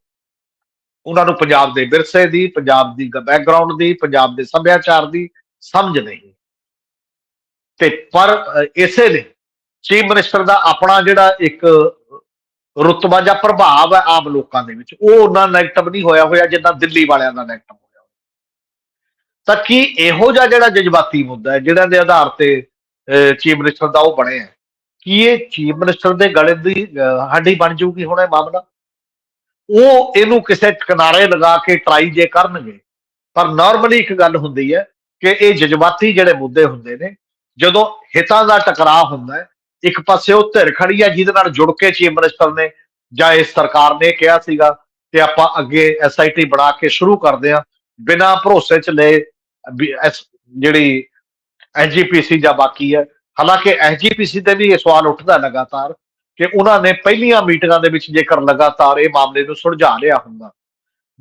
ਉਹਨਾਂ ਨੂੰ ਪੰਜਾਬ ਦੇ ਵਿਰਸੇ ਦੀ, ਪੰਜਾਬ ਦੀ ਬੈਕਗ੍ਰਾਉਂਡ ਦੀ, ਪੰਜਾਬ ਦੇ ਸੱਭਿਆਚਾਰ ਦੀ ਸਮਝ ਨਹੀਂ। ਤੇ ਪਰ ਇਸੇ ਲਈ ਚੀਫ ਮਿਨਿਸਟਰ ਦਾ ਆਪਣਾ ਜਿਹੜਾ ਇੱਕ ਰੁਤਬਾ ਜਾਂ ਪ੍ਰਭਾਵ ਹੈ ਆਮ ਲੋਕਾਂ ਦੇ ਵਿੱਚ। ਉਹ ਉਹਨਾਂ ਨੈਗੇਟਿਵ ਨਹੀਂ ਹੋਇਆ ਹੋਇਆ ਜਿੱਦਾਂ ਦਿੱਲੀ ਵਾਲਿਆਂ ਦਾ ਨੈਗੇਟਿਵ ਹੋਇਆ ਤਾਂ ਕੀ ਇਹੋ ਜਿਹਾ ਜਿਹੜਾ ਜਜ਼ਬਾਤੀ ਮੁੱਦਾ ਹੈ ਜਿਹੜਾ ਦੇ ਆਧਾਰ ਤੇ ਚੀਫ ਮਿਨਿਸਟਰ ਦਾ ਉਹ ਬਣਿਆ ਕੀ ਇਹ ਚੀਫ ਮਿਨਿਸਟਰ ਦੇ ਗਲੇ ਦੀ ਹੱਡੀ ਬਣ ਜੂਗੀ ਹੁਣ ਇਹ ਮਾਮਲਾ? ਉਹ ਇਹਨੂੰ ਕਿਸੇ ਕਿਨਾਰੇ ਲਗਾ ਕੇ ਟਰਾਈ ਜੇ ਕਰਨਗੇ, ਪਰ ਨਾਰਮਲੀ ਇੱਕ ਗੱਲ ਹੁੰਦੀ ਹੈ ਕਿ ਇਹ ਜਜ਼ਬਾਤੀ ਜਿਹੜੇ ਮੁੱਦੇ ਹੁੰਦੇ ਨੇ, ਜਦੋਂ ਹਿੱਤਾਂ ਦਾ ਟਕਰਾਅ ਹੁੰਦਾ ਹੈ ਇੱਕ ਪਾਸੇ ਉਹ ਧਿਰ ਖੜੀ ਹੈ ਜਿਹਦੇ ਨਾਲ ਜੁੜ ਕੇ ਚੀਫ ਮਿਨਿਸਟਰ ਨੇ ਜਾਂ ਇਸ ਸਰਕਾਰ ਨੇ ਕਿਹਾ ਸੀਗਾ ਤੇ ਆਪਾਂ ਅੱਗੇ ਐਸਆਈਟੀ ਬਣਾ ਕੇ ਸ਼ੁਰੂ ਕਰਦੇ ਹਾਂ। ਬਿਨਾਂ ਭਰੋਸੇ ਚ ਲਏ ਵੀ ਐਸ- ਜਿਹੜੀ ਐਸਜੀਪੀਸੀ ਜਾਂ ਬਾਕੀ ਹੈ। ਹਾਲਾਂਕਿ ਐਸਜੀਪੀਸੀ ਤੇ ਵੀ ਇਹ ਸਵਾਲ ਉੱਠਦਾ ਲਗਾਤਾਰ ਕਿ ਉਹਨਾਂ ਨੇ ਪਹਿਲੀਆਂ ਮੀਟਿੰਗਾਂ ਦੇ ਵਿੱਚ ਜੇਕਰ ਲਗਾਤਾਰ ਇਹ ਮਾਮਲੇ ਨੂੰ ਸੁਲਝਾ ਲਿਆ ਹੁੰਦਾ,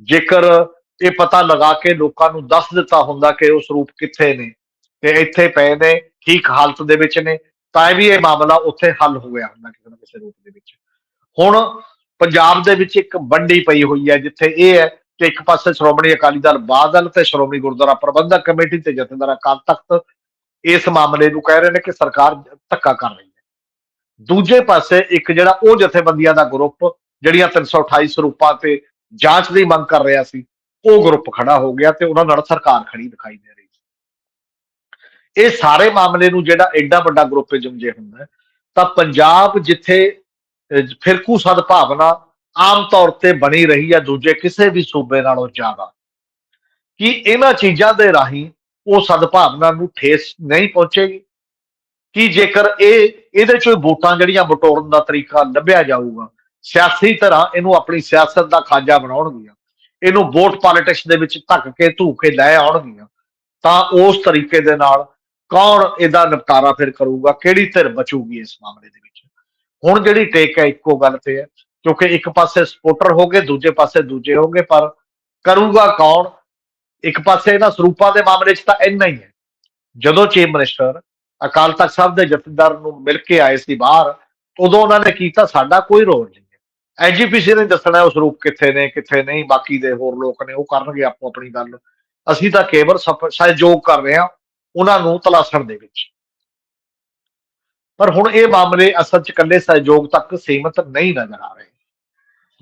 ਜੇਕਰ ਇਹ ਪਤਾ ਲਗਾ ਕੇ ਲੋਕਾਂ ਨੂੰ ਦੱਸ ਦਿੱਤਾ ਹੁੰਦਾ ਕਿ ਉਹ ਸਰੂਪ ਕਿੱਥੇ ਨੇ ਤੇ ਇੱਥੇ ਪਏ ਨੇ, ਠੀਕ ਹਾਲਤ ਦੇ ਵਿੱਚ ਨੇ ਤਾਂ ਵੀ ਇਹ ਮਾਮਲਾ ਉੱਥੇ ਹੱਲ ਹੋ ਗਿਆ ਹੁੰਦਾ ਕਿਸੇ ਨਾ ਕਿਸੇ ਰੂਪ ਦੇ ਵਿੱਚ। ਹੁਣ ਪੰਜਾਬ ਦੇ ਵਿੱਚ ਇੱਕ ਵੰਡੀ ਪਈ ਹੋਈ ਹੈ, ਜਿੱਥੇ ਇਹ ਹੈ ਕਿ ਇੱਕ ਪਾਸੇ ਸ਼੍ਰੋਮਣੀ ਅਕਾਲੀ ਦਲ ਬਾਦਲ ਤੇ ਸ਼੍ਰੋਮਣੀ ਗੁਰਦੁਆਰਾ ਪ੍ਰਬੰਧਕ ਕਮੇਟੀ ਤੇ ਜਥੇਦਾਰ ਅਕਾਲ ਤਖਤ ਇਸ ਮਾਮਲੇ ਨੂੰ ਕਹਿ ਰਹੇ ਨੇ ਕਿ ਸਰਕਾਰ ਧੱਕਾ ਕਰ ਰਹੀ ਹੈ। ਦੂਜੇ ਪਾਸੇ ਇੱਕ ਜਿਹੜਾ ਉਹ ਜਥੇਬੰਦੀਆਂ ਦਾ ਗਰੁੱਪ, ਜਿਹੜੀਆਂ 328 ਸਰੂਪਾਂ ਤੇ ਜਾਂਚ ਦੀ ਮੰਗ ਕਰ ਰਿਹਾ ਸੀ, ਉਹ ਗਰੁੱਪ ਖੜਾ ਹੋ ਗਿਆ ਤੇ ਉਹਨਾਂ ਨਾਲ ਸਰਕਾਰ ਖੜੀ ਦਿਖਾਈ ਦੇ ਰਹੀ ਇਹ ਸਾਰੇ ਮਾਮਲੇ ਨੂੰ ਜਿਹੜਾ ਐਡਾ ਵੱਡਾ ਗਰੁੱਪਿਜ਼ਮ ਜੇ ਹੁੰਦਾ ਤਾਂ ਪੰਜਾਬ ਜਿੱਥੇ ਫਿਰਕੂ ਸਦਭਾਵਨਾ ਆਮ ਤੌਰ ਤੇ ਬਣੀ ਰਹੀ ਹੈ, ਦੂਜੇ ਕਿਸੇ ਵੀ ਸੂਬੇ ਨਾਲੋਂ ਜ਼ਿਆਦਾ, ਕਿ ਇਹਨਾਂ ਚੀਜ਼ਾਂ ਦੇ ਰਾਹੀਂ ਉਹ ਸਦਭਾਵਨਾ ਨੂੰ ਠੇਸ ਨਹੀਂ ਪਹੁੰਚੇਗੀ, ਕਿ ਜੇਕਰ ਇਹ, ਇਹਦੇ ਚੋਂ ਵੋਟਾਂ ਜਿਹੜੀਆਂ ਬਟੋਰਨ ਦਾ ਤਰੀਕਾ ਲੱਭਿਆ ਜਾਊਗਾ, ਸਿਆਸੀ ਤਰ੍ਹਾਂ ਇਹਨੂੰ ਆਪਣੀ ਸਿਆਸਤ ਦਾ ਖਾਜਾ ਬਣਾਉਣਗੀਆਂ, ਇਹਨੂੰ ਵੋਟ ਪੋਲਿਟਿਕਸ ਦੇ ਵਿੱਚ ਧੱਕ ਕੇ ਧੂ ਕੇ ਲੈ ਆਉਣਗੀਆਂ, ਤਾਂ ਉਸ ਤਰੀਕੇ ਦੇ ਨਾਲ ਕੌਣ ਇਹਦਾ ਨਿਪਟਾਰਾ ਫਿਰ ਕਰੂਗਾ? ਕਿਹੜੀ ਧਿਰ ਬਚੂਗੀ ਇਸ ਮਾਮਲੇ ਦੇ ਵਿੱਚ? ਹੁਣ ਜਿਹੜੀ ਟੇਕ ਹੈ, ਇੱਕੋ ਗੱਲ ਤੇ ਹੈ, ਕਿਉਂਕਿ ਇੱਕ ਪਾਸੇ ਸਪੋਰਟਰ ਹੋ ਗਏ, ਦੂਜੇ ਪਾਸੇ ਦੂਜੇ ਹੋ ਗਏ, ਪਰ ਕਰੂਗਾ ਕੌਣ? ਇੱਕ ਪਾਸੇ ਇਹਨਾਂ ਸਰੂਪਾਂ ਦੇ ਮਾਮਲੇ 'ਚ ਤਾਂ ਇੰਨਾ ਹੀ ਹੈ। ਜਦੋਂ ਚੀਫ ਮਿਨਿਸਟਰ ਅਕਾਲ ਤਖਤ ਸਾਹਿਬ ਦੇ ਜਥੇਦਾਰ ਨੂੰ ਮਿਲ ਕੇ ਆਏ ਸੀ ਬਾਹਰ, ਉਦੋਂ ਉਹਨਾਂ ਨੇ ਕੀਤਾ, ਸਾਡਾ ਕੋਈ ਰੋਲ ਨਹੀਂ ਹੈ। ਐਜੀਪੀਸੀ ਨੇ ਦੱਸਣਾ ਉਹ ਸਰੂਪ ਕਿੱਥੇ ਨੇ, ਕਿੱਥੇ ਨਹੀਂ, ਬਾਕੀ ਦੇ ਹੋਰ ਲੋਕ ਨੇ, ਉਹ ਕਰਨਗੇ ਆਪੋ ਆਪਣੀ ਗੱਲ। ਅਸੀਂ ਤਾਂ ਕੇਵਲ ਸਫ- ਸਹਿਯੋਗ ਕਰ ਰਹੇ ਹਾਂ। ਉਹਨਾਂ ਨੂੰ ਤਲਾਸ਼ਣ ਦੇ ਵਿੱਚ। ਪਰ ਹੁਣ ਇਹ ਮਾਮਲੇ ਅਸਲ 'ਚ ਇਕੱਲੇ ਸਹਿਯੋਗ ਤੱਕ ਸੀਮਤ ਨਹੀਂ ਨਜ਼ਰ ਆ ਰਹੇ।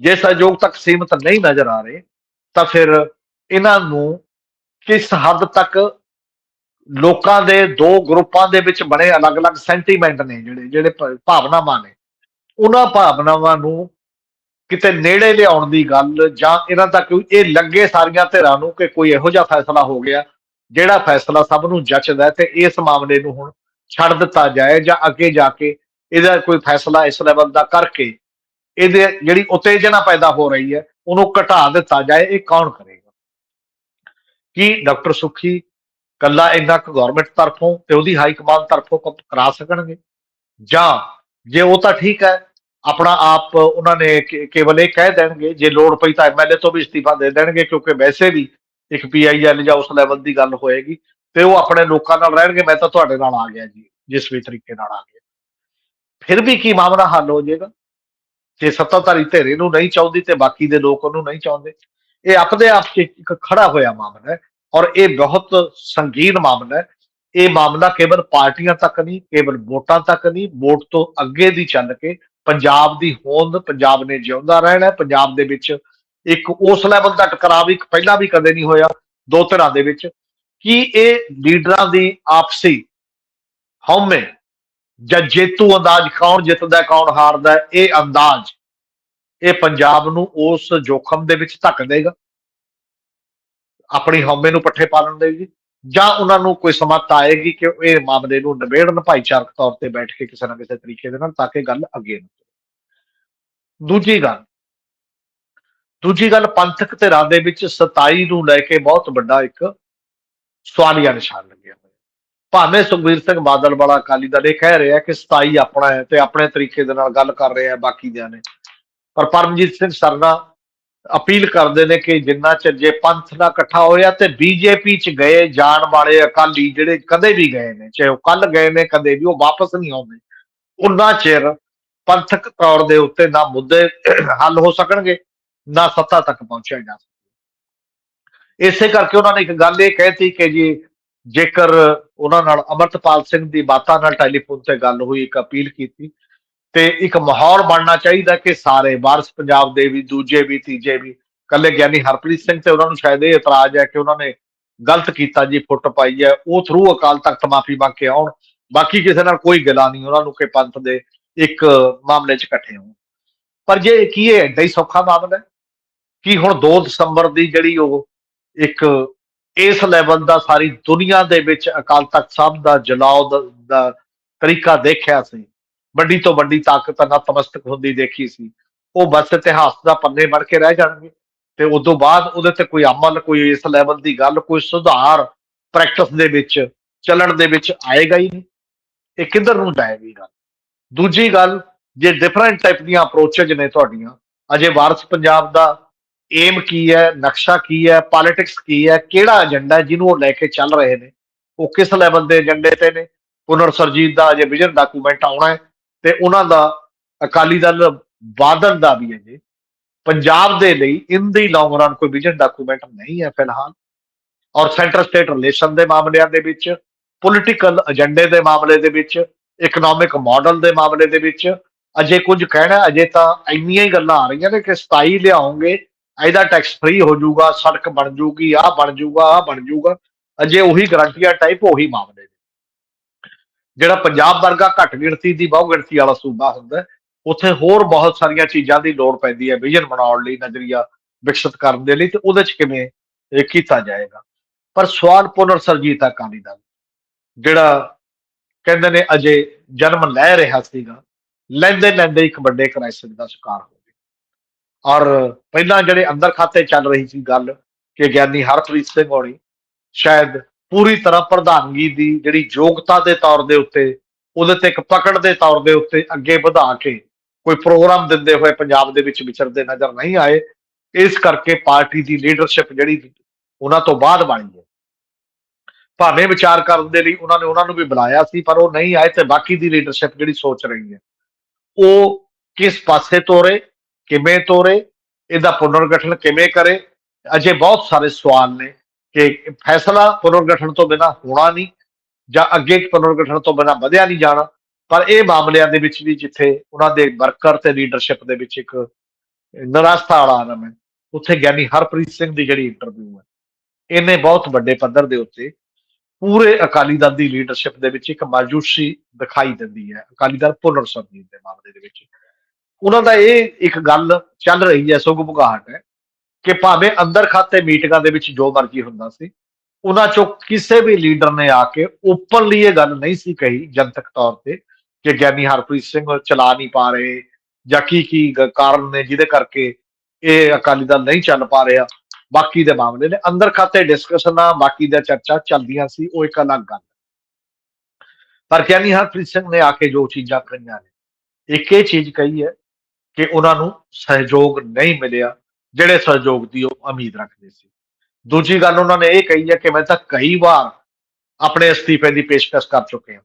ਜੇ ਸਹਿਯੋਗ ਤੱਕ ਸੀਮਤ ਨਹੀਂ ਨਜ਼ਰ ਆ ਰਹੇ, ਤਾਂ ਫਿਰ ਇਹਨਾਂ ਨੂੰ ਕਿਸ ਹੱਦ ਤੱਕ ਲੋਕਾਂ ਦੇ ਦੋ ਗਰੁੱਪਾਂ ਦੇ ਵਿੱਚ ਬਣੇ ਅਲੱਗ-ਅਲੱਗ ਸੈਂਟੀਮੈਂਟ ਨੇ ਜਿਹੜੇ ਜਿਹੜੇ ਭਾਵਨਾਵਾਂ ਨੇ, ਉਹਨਾਂ ਭਾਵਨਾਵਾਂ ਨੂੰ ਕਿਤੇ ਨੇੜੇ ਲਿਆਉਣ ਦੀ ਗੱਲ ਜਾਂ ਇਹਨਾਂ ਤੱਕ ਇਹ ਲੱਗੇ ਸਾਰੀਆਂ ਧਿਰਾਂ ਨੂੰ ਕਿ ਕੋਈ ਇਹੋ ਜਿਹਾ ਫੈਸਲਾ ਹੋ ਗਿਆ ਜਿਹੜਾ ਫੈਸਲਾ ਸਭ ਨੂੰ ਜੱਚਦਾ ਤੇ ਇਸ ਮਾਮਲੇ ਨੂੰ ਹੁਣ ਛੱਡ ਦਿੱਤਾ ਜਾਏ ਜਾਂ ਅੱਗੇ ਜਾ ਕੇ ਇਹਦਾ ਕੋਈ ਫੈਸਲਾ ਇਸ ਲੈਵਲ ਦਾ ਕਰਕੇ ਇਹਦੇ ਜਿਹੜੀ ਉਤੇਜਨਾ ਪੈਦਾ ਹੋ ਰਹੀ ਹੈ, ਉਹਨੂੰ ਘਟਾ ਦਿੱਤਾ ਜਾਏ, ਇਹ ਕੌਣ ਕਰੇਗਾ? ਕੀ ਡਾਕਟਰ ਸੁਖੀ ਕੱਲਾ ਇੰਨਾ ਕੁ ਗਵਰਨਮੈਂਟ ਤਰਫੋਂ ਤੇ ਉਹਦੀ ਹਾਈ ਕਮਾਂਡ ਤਰਫੋਂ ਕਰਾ ਸਕਣਗੇ? ਜਾਂ ਜੇ ਉਹ ਤਾਂ ਠੀਕ ਹੈ, ਆਪਣਾ ਆਪ ਉਹਨਾਂ ਨੇ ਕੇ- ਕੇਵਲ ਇਹ ਕਹਿ ਦੇਣਗੇ, ਜੇ ਲੋੜ ਪਈ ਤਾਂ ਐਮਐਲਏ ਤੋਂ ਵੀ ਅਸਤੀਫਾ ਦੇ ਦੇਣਗੇ, ਕਿਉਂਕਿ ਵੈਸੇ ਵੀ ਇੱਕ ਪੀਆਈਐਲ ਜਾਂ ਉਸ ਲੈਵਲ ਦੀ ਗੱਲ ਹੋਏਗੀ ਤੇ ਉਹ ਆਪਣੇ ਲੋਕਾਂ ਨਾਲ ਰਹਿਣਗੇ, ਮੈਂ ਤਾਂ ਤੁਹਾਡੇ ਨਾਲ ਆ ਗਿਆ ਜੀ, ਜਿਸ ਵੀ ਤਰੀਕੇ ਨਾਲ ਆ ਗਿਆ। ਫਿਰ ਵੀ ਕੀ ਮਾਮਲਾ ਹੱਲ ਹੋ ਜਾਏਗਾ? ਜੇ ਸੱਤਾਧਾਰੀ ਧਿਰੇ ਨੂੰ ਨਹੀਂ ਚਾਹੁੰਦੀ ਤੇ ਬਾਕੀ ਦੇ ਲੋਕ ਉਹਨੂੰ ਨਹੀਂ ਚਾਹੁੰਦੇ। ਇਹ ਆਪਦੇ ਆਪ 'ਚ ਇੱਕ ਖੜਾ ਹੋਇਆ ਮਾਮਲਾ ਹੈ ਔਰ ਇਹ ਬਹੁਤ ਸੰਗੀਨ ਮਾਮਲਾ ਹੈ। ਇਹ ਮਾਮਲਾ ਕੇਵਲ ਪਾਰਟੀਆਂ ਤੱਕ ਨਹੀਂ, ਕੇਵਲ ਵੋਟਾਂ ਤੱਕ ਨਹੀਂ, ਵੋਟ ਤੋਂ ਅੱਗੇ ਦੀ ਚੱਲ ਕੇ ਪੰਜਾਬ ਦੀ ਹੋਂਦ, ਪੰਜਾਬ ਨੇ ਜਿਉਂਦਾ ਰਹਿਣਾ ਪੰਜਾਬ ਦੇ ਵਿੱਚ ਇੱਕ ਉਸ ਲੈਵਲ ਦਾ ਟਕਰਾਅ ਵੀ ਪਹਿਲਾਂ ਵੀ ਕਦੇ ਨਹੀਂ ਹੋਇਆ ਦੋ ਧਿਰਾਂ ਦੇ ਵਿੱਚ, ਕੀ ਇਹ ਲੀਡਰਾਂ ਦੀ ਆਪਸੀ ਹਉਮੈ ਜਾਂ ਜੇਤੂ ਅੰਦਾਜ਼ ਕੌਣ ਜਿੱਤਦਾ, ਕੌਣ ਹਾਰਦਾ, ਇਹ ਅੰਦਾਜ਼ ਇਹ ਪੰਜਾਬ ਨੂੰ ਉਸ ਜੋਖਮ ਦੇ ਵਿੱਚ ਧੱਕ ਦੇਗਾ। ਆਪਣੀ ਹਉਮੈ ਨੂੰ ਪੱਠੇ ਪਾਲਣ ਦੇ ਜਾਂ ਉਹਨਾਂ ਨੂੰ ਕੋਈ ਸਮਤ ਆਏਗੀ ਕਿ ਇਹ ਮਾਮਲੇ ਨੂੰ ਨਿਬੇੜਨ ਭਾਈਚਾਰਕ ਤੌਰ ਤੇ ਬੈਠ ਕੇ ਕਿਸੇ ਨਾ ਕਿਸੇ ਤਰੀਕੇ ਦੇ ਨਾਲ ਤਾਂ ਕਿ ਗੱਲ ਅੱਗੇ ਨਾ ਦੂਜੀ ਗੱਲ ਦੂਜੀ ਗੱਲ, ਪੰਥਕ ਧਿਰਾਂ ਦੇ ਵਿੱਚ 27 ਨੂੰ ਲੈ ਕੇ ਬਹੁਤ ਵੱਡਾ ਇੱਕ ਸਵਾਲੀਆ ਨਿਸ਼ਾਨ ਲੱਗਿਆ ਹੋਇਆ। ਭਾਵੇਂ ਸੁਖਬੀਰ ਸਿੰਘ ਬਾਦਲ ਵਾਲਾ ਅਕਾਲੀ ਦਲ ਇਹ ਕਹਿ ਰਿਹਾ ਕਿ 27 ਆਪਣਾ ਹੈ ਤੇ ਆਪਣੇ ਤਰੀਕੇ ਦੇ ਨਾਲ ਗੱਲ ਕਰ ਰਿਹਾ ਬਾਕੀ ਦਿਆਂ ਨੇ। ਪਰ ਪਰਮਜੀਤ ਸਿੰਘ ਸਰਨਾ ਅਪੀਲ ਕਰਦੇ ਨੇ ਕਿ ਜਿੰਨਾ ਚਿਰ ਜੇ ਪੰਥ ਨਾ ਇਕੱਠਾ ਹੋਇਆ ਤੇ ਬੀਜੇਪੀ ਚ ਗਏ ਜਾਣ ਵਾਲੇ ਅਕਾਲੀ ਜਿਹੜੇ ਕਦੇ ਵੀ ਗਏ ਨੇ, ਚਾਹੇ ਉਹ ਕੱਲ ਗਏ ਨੇ, ਕਦੇ ਵੀ ਉਹ ਵਾਪਸ ਨਹੀਂ ਆਉਂਦੇ ਉਹਨਾਂ ਚਿਰ ਪੰਥਕ ਤੌਰ ਦੇ ਉੱਤੇ ਨਾ ਮੁੱਦੇ ਹੱਲ ਹੋ ਸਕਣਗੇ। ਨਾ ਸੱਤਾ ਤੱਕ ਪਹੁੰਚਿਆ ਜਾ ਸਕਦਾ ਇਸੇ ਕਰਕੇ ਉਹਨਾਂ ਨੇ ਇੱਕ ਗੱਲ ਇਹ ਕਹਿਤੀ ਕਿ ਜੀ, ਜੇਕਰ ਉਹਨਾਂ ਨਾਲ ਅਮਰਤਪਾਲ ਸਿੰਘ ਦੀ ਬਾਤਾਂ ਨਾਲ ਟੈਲੀਫੋਨ ਤੇ ਗੱਲ ਹੋਈ, ਇੱਕ ਅਪੀਲ ਕੀਤੀ, ਤੇ ਇੱਕ ਮਾਹੌਲ ਬਣਨਾ ਚਾਹੀਦਾ ਕਿ ਸਾਰੇ ਵਾਰਸ ਪੰਜਾਬ ਦੇ ਵੀ, ਦੂਜੇ ਵੀ, ਤੀਜੇ ਵੀ ਕੱਲੇ ਗਿਆਨੀ ਹਰਪ੍ਰੀਤ ਸਿੰਘ ਤੇ ਉਹਨਾਂ ਨੂੰ ਸ਼ਾਇਦ ਇਹ ਇਤਰਾਜ਼ ਹੈ ਕਿ ਉਹਨਾਂ ਨੇ ਗਲਤ ਕੀਤਾ ਜੀ, ਫੁੱਟ ਪਾਈ ਹੈ, ਉਹ ਥਰੂ ਅਕਾਲ ਤਖਤ ਮਾਫੀ ਮੰਗ ਕੇ ਆਉਣ, ਬਾਕੀ ਕਿਸੇ ਨਾਲ ਕੋਈ ਗਿਲਾ ਨਹੀਂ, ਉਹਨਾਂ ਨੂੰ ਕਿ ਪੰਥ ਦੇ ਇੱਕ ਮਾਮਲੇ 'ਚ ਇਕੱਠੇ ਹੋਣ। ਪਰ ਜੇ ਕੀ ਇਹ ਐਡਾ ਹੀ ਸੌਖਾ ਮਾਮਲਾ ਹੈ? ਕਿ ਹੁਣ 2 ਦਸੰਬਰ ਦੀ ਜਿਹੜੀ ਉਹ ਇੱਕ ਇਸ ਲੈਵਲ ਦਾ ਸਾਰੀ ਦੁਨੀਆ ਦੇ ਵਿੱਚ ਅਕਾਲ ਤਖਤ ਸਾਹਿਬ ਦਾ ਜਲਾਉ ਦਾ- ਤਰੀਕਾ ਦੇਖਿਆ ਸੀ। ਵੱਡੀ ਤੋਂ ਵੱਡੀ ਤਾਕਤ ਨਤਮਸਤਕ ਹੁੰਦੀ ਦੇਖੀ ਸੀ। ਉਹ ਬਸ ਇਤਿਹਾਸ ਦਾ ਪੰਨੇ ਬਣ ਕੇ ਰਹਿ ਜਾਣਗੇ। ਤੇ ਉਸ ਤੋਂ ਬਾਅਦ ਉਹਦੇ ਤੇ ਕੋਈ ਅਮਲ, ਕੋਈ ਇਸ ਲੈਵਲ ਦੀ ਗੱਲ, ਕੋਈ ਸੁਧਾਰ ਪ੍ਰੈਕਟਿਸ ਦੇ ਵਿੱਚ, ਚੱਲਣ ਦੇ ਵਿੱਚ ਆਏਗਾ ਹੀ ਨਹੀਂ। ਇਹ ਕਿੱਧਰ ਨੂੰ ਜਾਏਗੀ ਗੱਲ? ਦੂਜੀ ਗੱਲ, ਜੇ ਡਿਫਰੈਂਟ ਟਾਈਪ ਦੀਆਂ ਅਪਰੋਚਸ ਨੇ ਤੁਹਾਡੀਆਂ, ਅਜੇ ਵਾਰਸ ਪੰਜਾਬ ਦਾ ਏਮ ਕੀ ਹੈ, ਨਕਸ਼ਾ ਕੀ ਹੈ ਪੋਲਿਟਿਕਸ ਕੀ ਹੈ, ਕਿਹੜਾ ਏਜੰਡਾ ਜਿਹਨੂੰ ਉਹ ਲੈ ਕੇ ਚੱਲ ਰਹੇ ਨੇ, ਉਹ ਕਿਸ ਲੈਵਲ ਦੇ ਏਜੰਡੇ ਤੇ ਨੇ, ਪੁਨਰ ਸਰਜੀਤ ਦਾ ਅਜੇ ਵਿਜ਼ਨ ਡਾਕੂਮੈਂਟ ਆਉਣਾ ਹੈ ਤੇ ਉਹਨਾਂ ਦਾ ਅਕਾਲੀ ਦਲ ਬਾਦਲ ਦਾ ਵੀ ਹੈ ਜੀ ਪੰਜਾਬ ਦੇ ਲਈ ਇਨ ਦੀ ਲੌਂਗ ਰਨ ਕੋਈ ਵਿਜ਼ਨ ਡਾਕੂਮੈਂਟ ਨਹੀਂ ਹੈ ਫਿਲਹਾਲ, ਔਰ ਸੈਂਟਰ ਸਟੇਟ ਰਿਲੇਸ਼ਨ ਦੇ ਮਾਮਲਿਆਂ ਦੇ ਵਿੱਚ ਪੋਲਿਟੀਕਲ ਏਜੰਡੇ ਦੇ ਮਾਮਲੇ ਦੇ ਵਿੱਚ ਇਕਨੋਮਿਕ ਮਾਡਲ ਦੇ ਮਾਮਲੇ ਦੇ ਵਿੱਚ, ਅਜੇ ਕੁਝ ਕਹਿਣਾ ਅਜੇ ਤਾਂ ਇੰਨੀਆਂ ਹੀ ਗੱਲਾਂ ਆ ਰਹੀਆਂ ਨੇ ਕਿ 27 ਲਿਆਉਂਗੇ ਇਹਦਾ ਟੈਕਸ ਫ੍ਰੀ ਹੋ ਜਾਊਗਾ, ਸੜਕ ਬਣ ਜਾਊਗੀ, ਆਹ ਬਣ ਜਾਊਗਾ, ਆਹ ਬਣ ਜਾਊਗਾ, ਅਜੇ ਉਹੀ ਗਰੰਟੀਆਂ ਟਾਈਪ ਉਹੀ ਮਾਮਲੇ ਨੇ। ਜਿਹੜਾ ਪੰਜਾਬ ਵਰਗਾ ਘੱਟ ਗਿਣਤੀ ਦੀ, ਬਹੁ ਗਿਣਤੀ ਵਾਲਾ ਸੂਬਾ ਹੁੰਦਾ, ਉੱਥੇ ਹੋਰ ਬਹੁਤ ਸਾਰੀਆਂ ਚੀਜ਼ਾਂ ਦੀ ਲੋੜ ਪੈਂਦੀ ਹੈ ਵਿਜ਼ਨ ਬਣਾਉਣ ਲਈ, ਨਜ਼ਰੀਆ ਵਿਕਸਿਤ ਕਰਨ ਦੇ ਲਈ, ਤੇ ਉਹਦੇ ਚ ਕਿਵੇਂ ਇਹ ਕੀਤਾ ਜਾਏਗਾ। ਪਰ ਸਵਾਲ ਪੁਨਰ ਸਰਜੀਤ ਅਕਾਲੀ ਦਲ, ਜਿਹੜਾ ਕਹਿੰਦੇ ਨੇ ਅਜੇ ਜਨਮ ਲੈ ਰਿਹਾ ਸੀਗਾ ਲੈਂਦੇ ਲੈਂਦੇ ਇੱਕ ਵੱਡੇ ਕ੍ਰਾਈਸਿਸ ਦਾ ਸ਼ਿਕਾਰ ਹੋ ਔਰ ਪਹਿਲਾਂ ਜਿਹੜੇ ਅੰਦਰ ਖਾਤੇ ਚੱਲ ਰਹੀ ਸੀ ਗੱਲ ਕਿ ਗਿਆਨੀ ਹਰਪ੍ਰੀਤ ਸਿੰਘ ਹੋਣੀ ਸ਼ਾਇਦ ਪੂਰੀ ਤਰ੍ਹਾਂ ਪ੍ਰਧਾਨਗੀ ਦੀ ਜਿਹੜੀ ਯੋਗਤਾ ਦੇ ਤੌਰ ਦੇ ਉੱਤੇ, ਉਹਦੇ ਤੇ ਇੱਕ ਪਕੜ ਦੇ ਤੌਰ ਦੇ ਉੱਤੇ ਅੱਗੇ ਵਧਾ ਕੇ ਕੋਈ ਪ੍ਰੋਗਰਾਮ ਦਿੰਦੇ ਹੋਏ ਪੰਜਾਬ ਦੇ ਵਿੱਚ ਵਿਚਰਦੇ ਨਜ਼ਰ ਨਹੀਂ ਆਏ, ਇਸ ਕਰਕੇ ਪਾਰਟੀ ਦੀ ਲੀਡਰਸ਼ਿਪ ਜਿਹੜੀ ਉਹਨਾਂ ਤੋਂ ਬਾਅਦ ਬਣੀ ਹੈ। ਭਾਵੇਂ ਵਿਚਾਰ ਕਰਨ ਦੇ ਲਈ ਉਹਨਾਂ ਨੇ ਉਹਨਾਂ ਨੂੰ ਵੀ ਬੁਲਾਇਆ ਸੀ, ਪਰ ਉਹ ਨਹੀਂ ਆਏ ਤੇ ਬਾਕੀ ਦੀ ਲੀਡਰਸ਼ਿਪ ਜਿਹੜੀ ਸੋਚ ਰਹੀ ਹੈ, ਉਹ ਕਿਸ ਪਾਸੇ ਤੋਰੇ ਕਿਵੇਂ ਤੋਰੇ, ਇਹਦਾ ਪੁਨਰਗਠਨ ਕਿਵੇਂ ਕਰੇ? ਅਜੇ ਬਹੁਤ ਸਾਰੇ ਸਵਾਲ ਨੇ ਕਿ ਫੈਸਲਾ ਪੁਨਰਗਠਨ ਤੋਂ ਬਿਨਾ ਹੋਣਾ ਨਹੀਂ ਜਾਂ ਅੱਗੇ ਪੁਨਰਗਠਨ ਤੋਂ ਬਿਨਾ ਵਧਿਆ ਨਹੀਂ ਜਾਣਾ। ਪਰ ਇਹ ਮਾਮਲਿਆਂ ਦੇ ਵਿੱਚ ਵੀ ਜਿੱਥੇ ਉਹਨਾਂ ਦੇ ਵਰਕਰ ਤੇ ਲੀਡਰਸ਼ਿਪ ਦੇ ਵਿੱਚ ਇੱਕ ਨਿਰਾਸ਼ਤਾ ਵਾਲਾ ਆਲਮ ਹੈ, ਉੱਥੇ ਗਿਆਨੀ ਹਰਪ੍ਰੀਤ ਸਿੰਘ ਦੀ ਜਿਹੜੀ ਇੰਟਰਵਿਊ ਹੈ, ਇਹਨੇ ਬਹੁਤ ਵੱਡੇ ਪੱਧਰ ਦੇ ਉੱਤੇ ਪੂਰੇ ਅਕਾਲੀ ਦਲ ਦੀ ਲੀਡਰਸ਼ਿਪ ਦੇ ਵਿੱਚ ਇੱਕ ਮਾਜੂਸ਼ੀ ਦਿਖਾਈ ਦਿੰਦੀ ਹੈ, ਅਕਾਲੀ ਦਲ ਪੁਨਰ ਸਰਜੀਤ ਦੇ ਮਾਮਲੇ ਦੇ ਵਿੱਚ। ਉਹਨਾਂ ਦਾ ਇਹ ਇੱਕ ਗੱਲ ਚੱਲ ਰਹੀ ਹੈ ਸੁਗ ਬੁਗਾਹਟ ਹੈ ਕਿ ਭਾਵੇਂ ਅੰਦਰ ਖਾਤੇ ਮੀਟਿੰਗਾਂ ਦੇ ਵਿੱਚ ਜੋ ਮਰਜ਼ੀ ਹੁੰਦਾ ਸੀ, ਉਹਨਾਂ ਚੋਂ ਕਿਸੇ ਵੀ ਲੀਡਰ ਨੇ ਆ ਕੇ ਓਪਨਲੀ ਇਹ ਗੱਲ ਨਹੀਂ ਸੀ ਕਹੀ ਜਨਤਕ ਤੌਰ ਤੇ ਕਿ ਗਿਆਨੀ ਹਰਪ੍ਰੀਤ ਸਿੰਘ ਚਲਾ ਨਹੀਂ ਪਾ ਰਹੇ ਜਾਂ ਕੀ ਕੀ ਕਾਰਨ ਨੇ ਜਿਹਦੇ ਕਰਕੇ ਇਹ ਅਕਾਲੀ ਦਲ ਨਹੀਂ ਚੱਲ ਪਾ ਰਿਹਾ। ਬਾਕੀ ਦੇ ਮਾਮਲੇ ਨੇ, ਅੰਦਰ ਖਾਤੇ ਡਿਸਕਸ਼ਨਾਂ, ਬਾਕੀ ਦਾ ਚਰਚਾ ਚੱਲਦੀਆਂ ਸੀ, ਉਹ ਇੱਕ ਅਲੱਗ ਗੱਲ। ਪਰ ਗਿਆਨੀ ਹਰਪ੍ਰੀਤ ਸਿੰਘ ਨੇ ਆ ਕੇ ਜੋ ਚੀਜ਼ਾਂ ਕਹੀਆਂ ਨੇ, ਇੱਕ ਇਹ ਚੀਜ਼ ਕਹੀ ਹੈ ਕਿ ਉਹਨਾਂ ਨੂੰ ਸਹਿਯੋਗ ਨਹੀਂ ਮਿਲਿਆ, ਜਿਹੜੇ ਸਹਿਯੋਗ ਦੀ ਉਹ ਉਮੀਦ ਰੱਖਦੇ ਸੀ। ਦੂਜੀ ਗੱਲ ਉਹਨਾਂ ਨੇ ਇਹ ਕਹੀ ਹੈ ਕਿ ਮੈਂ ਤਾਂ ਕਈ ਵਾਰ ਆਪਣੇ ਅਸਤੀਫੇ ਦੀ ਪੇਸ਼ਕਸ਼ ਕਰ ਚੁੱਕੇ ਹਾਂ।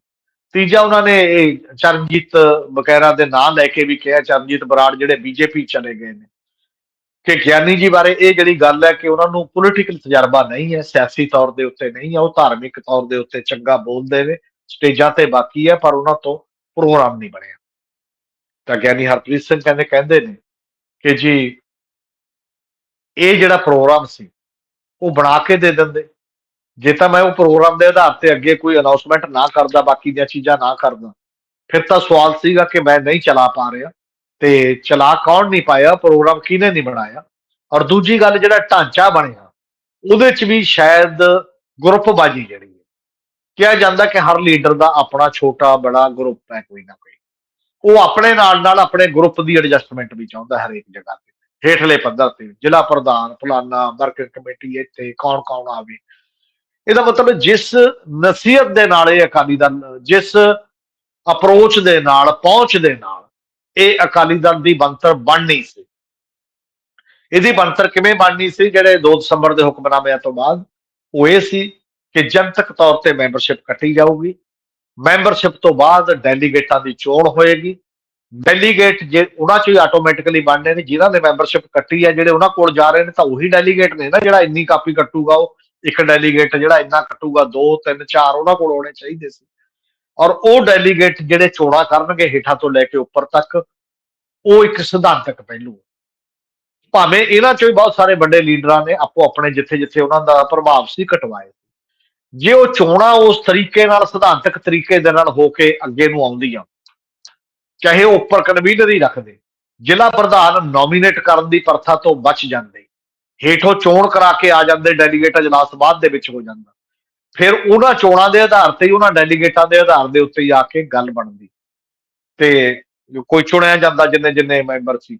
ਤੀਜਾ ਉਹਨਾਂ ਨੇ ਇਹ ਚਰਨਜੀਤ ਵਗੈਰਾ ਦੇ ਨਾਂ ਲੈ ਕੇ ਵੀ ਕਿਹਾ, ਚਰਨਜੀਤ ਬਰਾੜ ਜਿਹੜੇ ਬੀਜੇਪੀ ਚਲੇ ਗਏ ਨੇ। ਕਿ ਗਿਆਨੀ ਜੀ ਬਾਰੇ ਇਹ ਜਿਹੜੀ ਗੱਲ ਹੈ ਕਿ ਉਹਨਾਂ ਨੂੰ ਪੋਲੀਟੀਕਲ ਤਜਰਬਾ ਨਹੀਂ ਹੈ, ਸਿਆਸੀ ਤੌਰ ਦੇ ਉੱਤੇ ਨਹੀਂ ਹੈ, ਉਹ ਧਾਰਮਿਕ ਤੌਰ ਦੇ ਉੱਤੇ ਚੰਗਾ ਬੋਲਦੇ ਨੇ, ਸਟੇਜਾਂ ਤੇ ਬਾਕੀ ਹੈ, ਪਰ ਉਹਨਾਂ ਤੋਂ ਪ੍ਰੋਗਰਾਮ ਨਹੀਂ ਬਣਿਆ। ਤਾਂ ਗਿਆਨੀ ਹਰਪ੍ਰੀਤ ਸਿੰਘ ਕਹਿੰਦੇ ਕਹਿੰਦੇ ਨੇ ਕਿ ਜੀ ਇਹ ਜਿਹੜਾ ਪ੍ਰੋਗਰਾਮ ਸੀ, ਉਹ ਬਣਾ ਕੇ ਦੇ ਦਿੰਦੇ। ਜੇ ਤਾਂ ਮੈਂ ਉਹ ਪ੍ਰੋਗਰਾਮ ਦੇ ਆਧਾਰ ਤੇ ਅੱਗੇ ਕੋਈ ਅਨਾਉਂਸਮੈਂਟ ਨਾ ਕਰਦਾ, ਬਾਕੀ ਦੀਆਂ ਚੀਜ਼ਾਂ ਨਾ ਕਰਦਾ, ਫਿਰ ਤਾਂ ਸਵਾਲ ਸੀਗਾ ਕਿ ਮੈਂ ਨਹੀਂ ਚਲਾ ਪਾ ਰਿਹਾ ਤੇ ਚਲਾ ਕੌਣ ਨਹੀਂ ਪਾਇਆ, ਪ੍ਰੋਗਰਾਮ ਕਿਹਨੇ ਨਹੀਂ ਬਣਾਇਆ? ਔਰ ਦੂਜੀ ਗੱਲ ਜਿਹੜਾ ਢਾਂਚਾ ਬਣਿਆ, ਉਹਦੇ ਚ ਵੀ ਸ਼ਾਇਦ ਗਰੁੱਪਬਾਜੀ ਜਿਹੜੀ ਹੈ। ਕਿਹਾ ਜਾਂਦਾ ਕਿ ਹਰ ਲੀਡਰ ਦਾ ਆਪਣਾ ਛੋਟਾ ਬੜਾ ਗਰੁੱਪ ਹੈ, ਕੋਈ ਨਾ ਕੋਈ। ਉਹ ਆਪਣੇ ਨਾਲ ਨਾਲ ਆਪਣੇ ਗਰੁੱਪ ਦੀ ਐਡਜਸਟਮੈਂਟ ਵੀ ਚਾਹੁੰਦਾ ਹਰੇਕ ਜਗ੍ਹਾ ਤੇ। ਹੇਠਲੇ ਪੱਧਰ ਤੇ, ਜ਼ਿਲ੍ਹਾ ਪ੍ਰਧਾਨ, ਫਲਾਨਾ ਵਰਕਿੰਗ ਕਮੇਟੀ ਇੱਥੇ, ਕੌਣ ਕੌਣ ਆਵੇ। ਇਹਦਾ ਮਤਲਬ ਜਿਸ ਨਸੀਹਤ ਦੇ ਨਾਲ ਇਹ ਅਕਾਲੀ ਦਲ, ਜਿਸ ਅਪਰੋਚ ਦੇ ਨਾਲ, ਪਹੁੰਚ ਦੇ ਨਾਲ ਇਹ ਅਕਾਲੀ ਦਲ ਦੀ ਬੰਤਰ ਬਣਨੀ ਸੀ। ਇਹਦੀ ਬੰਤਰ ਕਿਵੇਂ ਬਣਨੀ ਸੀ, ਜਿਹੜੇ 2 ਦਸੰਬਰ ਦੇ ਹੁਕਮਨਾਮਿਆਂ ਤੋਂ ਬਾਅਦ, ਉਹ ਇਹ ਸੀ ਕਿ ਜਨਤਕ ਤੌਰ ਤੇ ਮੈਂਬਰਸ਼ਿਪ ਕੱਟੀ ਜਾਊਗੀ। ਮੈਂਬਰਸ਼ਿਪ ਤੋਂ ਬਾਅਦ ਡੈਲੀਗੇਟਾਂ ਦੀ ਚੋਣ ਹੋਏਗੀ। ਡੈਲੀਗੇਟ ਜੇ ਉਹਨਾਂ 'ਚੋਂ ਹੀ ਆਟੋਮੈਟਿਕਲੀ ਬਣਨੇ ਨੇ, ਜਿਨ੍ਹਾਂ ਨੇ ਮੈਂਬਰਸ਼ਿਪ ਕੱਟੀ ਹੈ ਜਿਹੜੇ ਉਹਨਾਂ ਕੋਲ ਜਾ ਰਹੇ ਨੇ, ਤਾਂ ਉਹੀ ਡੈਲੀਗੇਟ ਨੇ ਨਾ, ਜਿਹੜਾ ਇੰਨੀ ਕਾਪੀ ਕੱਟੂਗਾ ਉਹ। ਇੱਕ ਡੈਲੀਗੇਟ ਜਿਹੜਾ ਇੰਨਾ ਕੱਟੂਗਾ 2 3 4 ਉਹਨਾਂ ਕੋਲ ਹੋਣੇ ਚਾਹੀਦੇ ਸੀ। ਔਰ ਉਹ ਡੈਲੀਗੇਟ ਜਿਹੜੇ ਚੋਣਾਂ ਕਰਨਗੇ ਹੇਠਾਂ ਤੋਂ ਲੈ ਕੇ ਉੱਪਰ ਤੱਕ, ਉਹ ਇੱਕ ਸਿਧਾਂਤਕ ਪਹਿਲੂ ਭਾਵੇਂ ਇਹਨਾਂ ਚੋਂ ਹੀ ਬਹੁਤ ਸਾਰੇ ਵੱਡੇ ਲੀਡਰਾਂ ਨੇ ਆਪੋ ਆਪਣੇ ਜਿੱਥੇ ਜਿੱਥੇ ਉਹਨਾਂ ਦਾ ਪ੍ਰਭਾਵ ਸੀ, ਕਟਵਾਏ ਜੇ ਉਹ ਚੋਣਾਂ ਉਸ ਤਰੀਕੇ ਨਾਲ, ਸਿਧਾਂਤਕ ਤਰੀਕੇ ਦੇ ਨਾਲ ਹੋ ਕੇ ਅੱਗੇ ਨੂੰ ਆਉਂਦੀਆਂ, ਚਾਹੇ ਉਹ ਉੱਪਰ ਕਨਵੀਨਰ ਹੀ ਰੱਖਦੇ, ਜ਼ਿਲ੍ਹਾ ਪ੍ਰਧਾਨ ਨੋਮੀਨੇਟ ਕਰਨ ਦੀ ਪ੍ਰਥਾ ਤੋਂ ਬਚ ਜਾਂਦੇ, ਹੇਠੋਂ ਚੋਣ ਕਰਾ ਕੇ ਆ ਜਾਂਦੇ ਡੈਲੀਗੇਟ ਅਜਲਾਸ ਬਾਅਦ ਦੇ ਵਿੱਚ ਹੋ ਜਾਂਦਾ। ਫਿਰ ਉਹਨਾਂ ਚੋਣਾਂ ਦੇ ਆਧਾਰ ਤੇ ਹੀ, ਉਹਨਾਂ ਡੈਲੀਗੇਟਾਂ ਦੇ ਆਧਾਰ ਦੇ ਉੱਤੇ ਜਾ ਕੇ ਗੱਲ ਬਣਦੀ। ਤੇ ਕੋਈ ਚੁਣਿਆ ਜਾਂਦਾ, ਜਿੰਨੇ ਜਿੰਨੇ ਮੈਂਬਰ ਸੀ,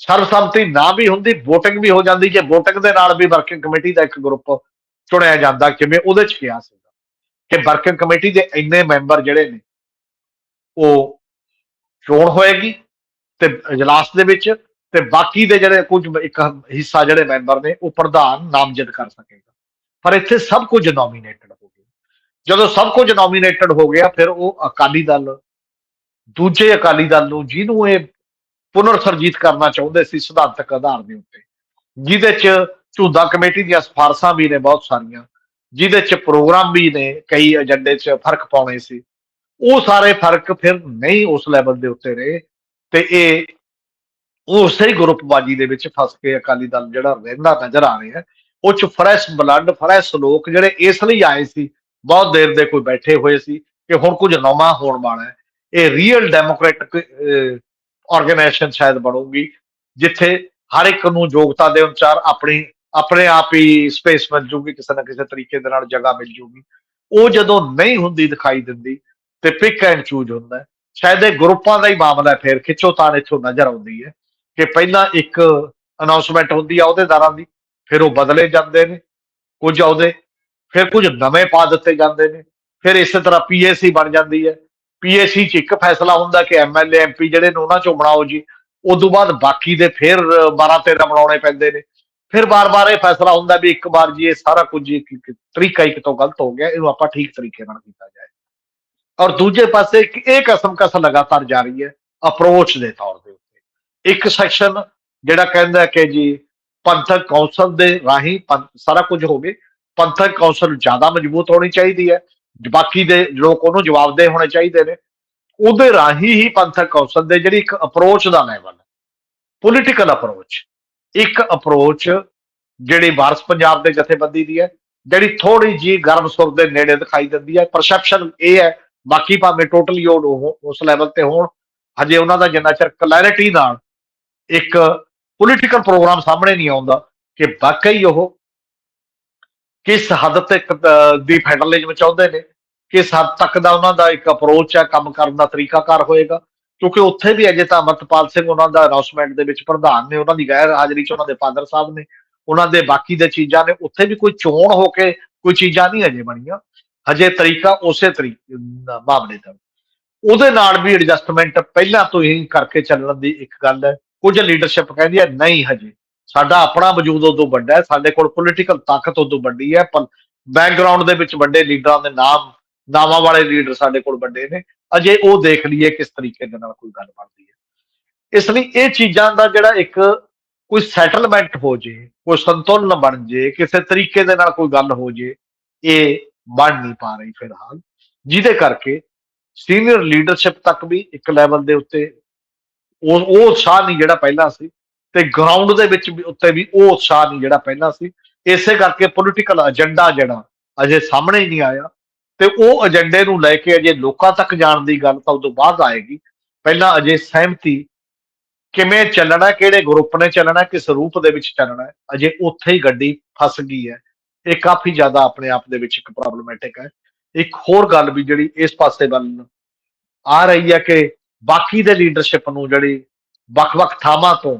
ਸਰਬਸੰਮਤੀ ਨਾ ਵੀ ਹੁੰਦੀ, VOTING ਵੀ ਹੋ ਜਾਂਦੀ, ਜੇ VOTING ਦੇ ਨਾਲ ਵੀ ਵਰਕਿੰਗ ਕਮੇਟੀ ਦਾ ਇੱਕ ਗਰੁੱਪ ਚੁਣਿਆ ਜਾਂਦਾ ਕਿਵੇਂ ਉਹਦੇ ਚ ਕਿਹਾ ਸੀਗਾ। ਕਿ ਵਰਕਿੰਗ ਕਮੇਟੀ ਦੇ ਇੰਨੇ ਮੈਂਬਰ ਜਿਹੜੇ ਨੇ, ਉਹ ਚੋਣ ਹੋਏਗੀ ਤੇ ਇਜਲਾਸ ਦੇ ਵਿੱਚ ਤੇ ਬਾਕੀ ਦੇ ਜਿਹੜੇ ਕੁਝ ਇੱਕ ਹਿੱਸਾ ਜਿਹੜੇ ਮੈਂਬਰ ਨੇ, ਉਹ ਪ੍ਰਧਾਨ ਨਾਮਜ਼ਦ ਕਰ ਸਕੇਗਾ। ਪਰ ਇੱਥੇ ਸਭ ਕੁਝ ਨੋਮੀਨੇਟਡ ਹੋ ਗਿਆ। ਜਦੋਂ ਸਭ ਕੁਝ ਨੋਮੀਨੇਟਡ ਹੋ ਗਿਆ, ਫਿਰ ਉਹ ਅਕਾਲੀ ਦਲ, ਦੂਜੇ ਅਕਾਲੀ ਦਲ ਨੂੰ ਜਿਹਨੂੰ ਇਹ ਪੁਨਰ ਸਰਜੀਤ ਕਰਨਾ ਚਾਹੁੰਦੇ ਸੀ ਸਿਧਾਂਤਕ ਆਧਾਰ ਦੇ ਉੱਤੇ, ਜਿਹਦੇ ਚ ਝੂਦਾ ਕਮੇਟੀ ਦੀਆਂ ਸਿਫਾਰਸ਼ਾਂ ਵੀ ਨੇ ਬਹੁਤ ਸਾਰੀਆਂ, ਜਿਹਦੇ ਚ ਪ੍ਰੋਗਰਾਮ ਵੀ ਨੇ, ਕਈ ਏਜੰਡੇ 'ਚ ਫ਼ਰਕ ਪਾਉਣੇ ਸੀ। ਉਹ ਸਾਰੇ ਫ਼ਰਕ ਫਿਰ ਨਹੀਂ ਉਸ ਲੈਵਲ ਦੇ ਉੱਤੇ ਰਹੇ ਤੇ ਇਹ ਉਸੇ ਹੀ ਗਰੁੱਪਬਾਜੀ ਦੇ ਵਿੱਚ ਫਸ ਕੇ ਅਕਾਲੀ ਦਲ ਜਿਹੜਾ ਰਹਿੰਦਾ ਨਜ਼ਰ ਆ ਰਿਹਾ, ਉਹ ਚ ਫਰੈਸ਼ ਬਲੱਡ ਫਰੈਸ਼ ਲੋਕ ਜਿਹੜੇ ਇਸ ਲਈ ਆਏ ਸੀ, ਬਹੁਤ ਦੇਰ ਦੇ ਕੋਈ ਬੈਠੇ ਹੋਏ ਸੀ ਕਿ ਹੁਣ ਕੁਝ ਨਵਾਂ ਹੋਣ ਵਾਲਾ ਹੈ। ਇਹ ਰੀਅਲ ਡੈਮੋਕ੍ਰੈਟਿਕ ਆਰਗੇਨਾਈਜੇਸ਼ਨ ਸ਼ਾਇਦ ਬਣੂਗੀ, ਜਿੱਥੇ ਹਰ ਇੱਕ ਨੂੰ ਯੋਗਤਾ ਦੇ ਅਨੁਸਾਰ ਆਪਣੀ ਆਪਣੇ ਆਪ ਹੀ ਸਪੇਸ ਮਿਲ ਜੂਗੀ, ਕਿਸੇ ਨਾ ਕਿਸੇ ਤਰੀਕੇ ਦੇ ਨਾਲ ਜਗ੍ਹਾ ਮਿਲ ਜੂਗੀ। ਉਹ ਜਦੋਂ ਨਹੀਂ ਹੁੰਦੀ ਦਿਖਾਈ ਦਿੰਦੀ, ਤੇ ਪਿਕ ਐਂਡ ਚੂਜ਼ ਹੁੰਦਾ ਸ਼ਾਇਦ ਇਹ ਗਰੁੱਪਾਂ ਦਾ ਹੀ ਮਾਮਲਾ ਹੈ, ਫਿਰ ਖਿੱਚੋ ਤਾਂ ਇੱਥੋਂ ਨਜ਼ਰ ਆਉਂਦੀ ਹੈ ਕਿ ਪਹਿਲਾਂ ਇੱਕ ਅਨਾਉਂਸਮੈਂਟ ਹੁੰਦੀ ਆ ਅਹੁਦੇਦਾਰਾਂ ਦੀ, ਫਿਰ ਉਹ ਬਦਲੇ ਜਾਂਦੇ ਨੇ, ਕੁਝ ਅਹੁਦੇ ਫਿਰ ਕੁਝ ਨਵੇਂ ਪਾ ਦਿੱਤੇ ਜਾਂਦੇ ਨੇ, ਫਿਰ ਇਸੇ ਤਰ੍ਹਾਂ ਪੀਏਸੀ ਬਣ ਜਾਂਦੀ ਹੈ। ਪੀਏਸੀ ਚ ਇੱਕ ਫੈਸਲਾ ਹੁੰਦਾ ਕਿ ਐਮਐਲਏ ਐਮਪੀ ਜਿਹੜੇ ਨੇ ਉਹਨਾਂ ਚੋਂ ਬਣਾਓ ਜੀ। ਉਸ ਤੋਂ ਬਾਅਦ ਬਾਕੀ ਦੇ ਫਿਰ 12 13 ਬਣਾਉਣੇ ਪੈਂਦੇ ਨੇ। ਫਿਰ ਬਾਰ-ਬਾਰ ਇਹ ਫੈਸਲਾ ਹੁੰਦਾ ਵੀ ਇੱਕ ਵਾਰ ਜੀ ਇਹ ਸਾਰਾ ਕੁਝ ਇੱਕ ਇੱਕ ਤਰੀਕਾ ਇੱਕ ਤੋਂ ਗਲਤ ਹੋ ਗਿਆ, ਇਹਨੂੰ ਆਪਾਂ ਠੀਕ ਤਰੀਕੇ ਨਾਲ ਕੀਤਾ ਜਾਏ। ਔਰ ਦੂਜੇ ਪਾਸੇ ਇਹ ਕਸਮ ਕਸ ਲਗਾਤਾਰ ਜਾਰੀ ਹੈ ਅਪਰੋਚ ਦੇ ਤੌਰ ਦੇ ਉੱਤੇ। ਇੱਕ ਸੈਕਸ਼ਨ ਜਿਹੜਾ ਕਹਿੰਦਾ ਕਿ ਜੀ ਪੰਥਕ ਕੌਂਸਲ ਦੇ ਰਾਹੀਂ ਪੰਥ- ਸਾਰਾ ਕੁਝ ਹੋਵੇ ਪੰਥਕ ਕੌਂਸਲ ਜ਼ਿਆਦਾ ਮਜ਼ਬੂਤ ਹੋਣੀ ਚਾਹੀਦੀ ਹੈ, ਬਾਕੀ ਦੇ ਲੋਕ ਉਹਨੂੰ ਜਵਾਬਦੇਹ ਹੋਣੇ ਚਾਹੀਦੇ ਨੇ। ਉਹਦੇ ਰਾਹੀਂ ਹੀ ਪੰਥਕ ਕੌਂਸਲ ਦੇ ਜਿਹੜੀ ਇੱਕ ਅਪਰੋਚ ਦਾ ਲੈਵਲ ਹੈ ਪੋਲੀਟੀਕਲ ਅਪਰੋਚ ਇੱਕ ਅਪਰੋਚ ਜਿਹੜੀ ਵਾਰਸ ਪੰਜਾਬ ਦੇ ਜਥੇਬੰਦੀ ਦੀ ਹੈ, ਜਿਹੜੀ ਥੋੜੀ ਜੀ ਗਰਮ ਸੁਰ ਦੇ ਨੇੜੇ ਦਿਖਾਈ ਦਿੰਦੀ ਹੈ। ਪਰਸੈਪਸ਼ਨ ਇਹ ਹੈ, ਬਾਕੀ ਭਾਵੇਂ ਟੋਟਲੀ ਉਹ ਉਸ ਲੈਵਲ ਤੇ ਹੋਣ, ਹਜੇ ਉਹਨਾਂ ਦਾ ਜਿੰਨਾ ਚਿਰ ਕਲੈਰਿਟੀ ਨਾਲ ਇੱਕ ਪੋਲੀਟੀਕਲ ਪ੍ਰੋਗਰਾਮ ਸਾਹਮਣੇ ਨਹੀਂ ਆਉਂਦਾ ਕਿ ਵਾਕਈ ਉਹ ਕਿਸ ਹੱਦ ਤੱਕ ਦੀ ਫੈਡਰਲਿਜ਼ਮ ਚਾਹੁੰਦੇ ਨੇ, ਕਿਸ ਹੱਦ ਤੱਕ ਦਾ ਉਹਨਾਂ ਦਾ ਇੱਕ ਅਪਰੋਚ ਹੈ, ਕੰਮ ਕਰਨ ਦਾ ਤਰੀਕਾਕਾਰ ਹੋਏਗਾ। ਕਿਉਂਕਿ ਉੱਥੇ ਵੀ ਅਜੇ ਤਾਂ ਅਮਰਤਪਾਲ ਸਿੰਘ ਉਹਨਾਂ ਦਾ ਅਨਾਉਂਸਮੈਂਟ ਦੇ ਵਿੱਚ ਪ੍ਰਧਾਨ ਨੇ, ਉਹਨਾਂ ਦੀ ਗੈਰ ਹਾਜ਼ਰੀ 'ਚ ਉਹਨਾਂ ਦੇ ਫਾਦਰ ਸਾਹਿਬ ਨੇ, ਉਹਨਾਂ ਦੇ ਬਾਕੀ ਦੇ ਚੀਜ਼ਾਂ ਨੇ, ਉੱਥੇ ਵੀ ਕੋਈ ਚੋਣ ਹੋ ਕੇ ਕੋਈ ਚੀਜ਼ਾਂ ਨਹੀਂ ਅਜੇ ਬਣੀਆਂ। ਹਜੇ ਤਰੀਕਾ ਉਸੇ ਤਰੀਕੇ ਮਾਮਲੇ ਦਾ। ਉਹਦੇ ਨਾਲ ਵੀ ਐਡਜਸਟਮੈਂਟ ਪਹਿਲਾਂ ਤੋਂ ਹੀ ਕਰਕੇ ਚੱਲਣ ਦੀ ਇੱਕ ਗੱਲ ਹੈ। ਕੁਝ ਲੀਡਰਸ਼ਿਪ ਕਹਿੰਦੀ ਹੈ, ਨਹੀਂ ਹਜੇ। ਸਾਡਾ ਆਪਣਾ ਵਜੂਦ ਉਦੋਂ ਵੱਡਾ ਹੈ, ਸਾਡੇ ਕੋਲ ਪੋਲੀਟੀਕਲ ਤਾਕਤ ਉਦੋਂ ਵੱਡੀ ਹੈ, ਪਰ ਬੈਕਗ੍ਰਾਉਂਡ ਦੇ ਵਿੱਚ ਵੱਡੇ ਲੀਡਰਾਂ ਦੇ ਨਾਮ ਨਾਮਾਂ ਵਾਲੇ ਲੀਡਰ ਸਾਡੇ ਕੋਲ ਵੱਡੇ ਨੇ। ਅਜੇ ਉਹ ਦੇਖ ਲਈਏ ਕਿਸ ਤਰੀਕੇ ਦੇ ਨਾਲ ਕੋਈ ਗੱਲ ਬਣਦੀ ਹੈ। ਇਸ ਲਈ ਇਹ ਚੀਜ਼ਾਂ ਦਾ ਜਿਹੜਾ ਇੱਕ ਕੋਈ ਸੈਟਲਮੈਂਟ ਹੋ ਜੇ, ਕੋਈ ਸੰਤੁਲਨ ਬਣ ਜੇ, ਕਿਸੇ ਤਰੀਕੇ ਦੇ ਨਾਲ ਕੋਈ ਗੱਲ ਹੋ ਜੇ, ਇਹ ਬਣ ਨਹੀਂ ਪਾ ਰਹੀ ਫਿਲਹਾਲ। ਜਿਹਦੇ ਕਰਕੇ ਸੀਨੀਅਰ ਲੀਡਰਸ਼ਿਪ ਤੱਕ ਵੀ ਇੱਕ ਲੈਵਲ ਦੇ ਉੱਤੇ ਉਹ ਉਹ ਉਤਸ਼ਾਹ ਨਹੀਂ ਜਿਹੜਾ ਪਹਿਲਾਂ ਸੀ ਤੇ ਗਰਾਊਂਡ ਦੇ ਵਿੱਚ ਵੀ ਉੱਤੇ ਵੀ ਉਹ ਉਤਸ਼ਾਹ ਨਹੀਂ ਜਿਹੜਾ ਪਹਿਲਾਂ ਸੀ। ਇਸੇ ਕਰਕੇ ਪੋਲੀਟੀਕਲ ਏਜੰਡਾ ਜਿਹੜਾ ਅਜੇ ਸਾਹਮਣੇ ਹੀ ਨਹੀਂ ਆਇਆ। ਤੇ ਉਹ ਏਜੰਡੇ ਨੂੰ ਲੈ ਕੇ ਅਜੇ ਲੋਕਾਂ ਤੱਕ ਜਾਣ ਦੀ ਗੱਲ ਤਾਂ ਉਦੋਂ ਬਾਅਦ ਆਏਗੀ। ਪਹਿਲਾਂ ਅਜੇ ਸਹਿਮਤੀ ਕਿਵੇਂ ਚੱਲਣਾ ਕਿਹੜੇ ਗਰੁੱਪ ਨੇ ਚੱਲਣਾ ਕਿਸ ਰੂਪ ਦੇ ਵਿੱਚ ਚੱਲਣਾ ਅਜੇ ਉੱਥੇ ਹੀ ਗੱਡੀ ਫਸ ਗਈ ਹੈ। ਇਹ ਕਾਫੀ ਜ਼ਿਆਦਾ ਆਪਣੇ ਆਪ ਦੇ ਵਿੱਚ ਇੱਕ ਪ੍ਰੋਬਲਮੈਟਿਕ ਹੈ। ਇੱਕ ਹੋਰ ਗੱਲ ਵੀ ਜਿਹੜੀ ਇਸ ਪਾਸੇ ਵੱਲ ਆ ਰਹੀ ਹੈ ਕਿ ਬਾਕੀ ਦੇ ਲੀਡਰਸ਼ਿਪ ਨੂੰ ਜਿਹੜੀ ਵੱਖ-ਵੱਖ ਥਾਵਾਂ ਤੋਂ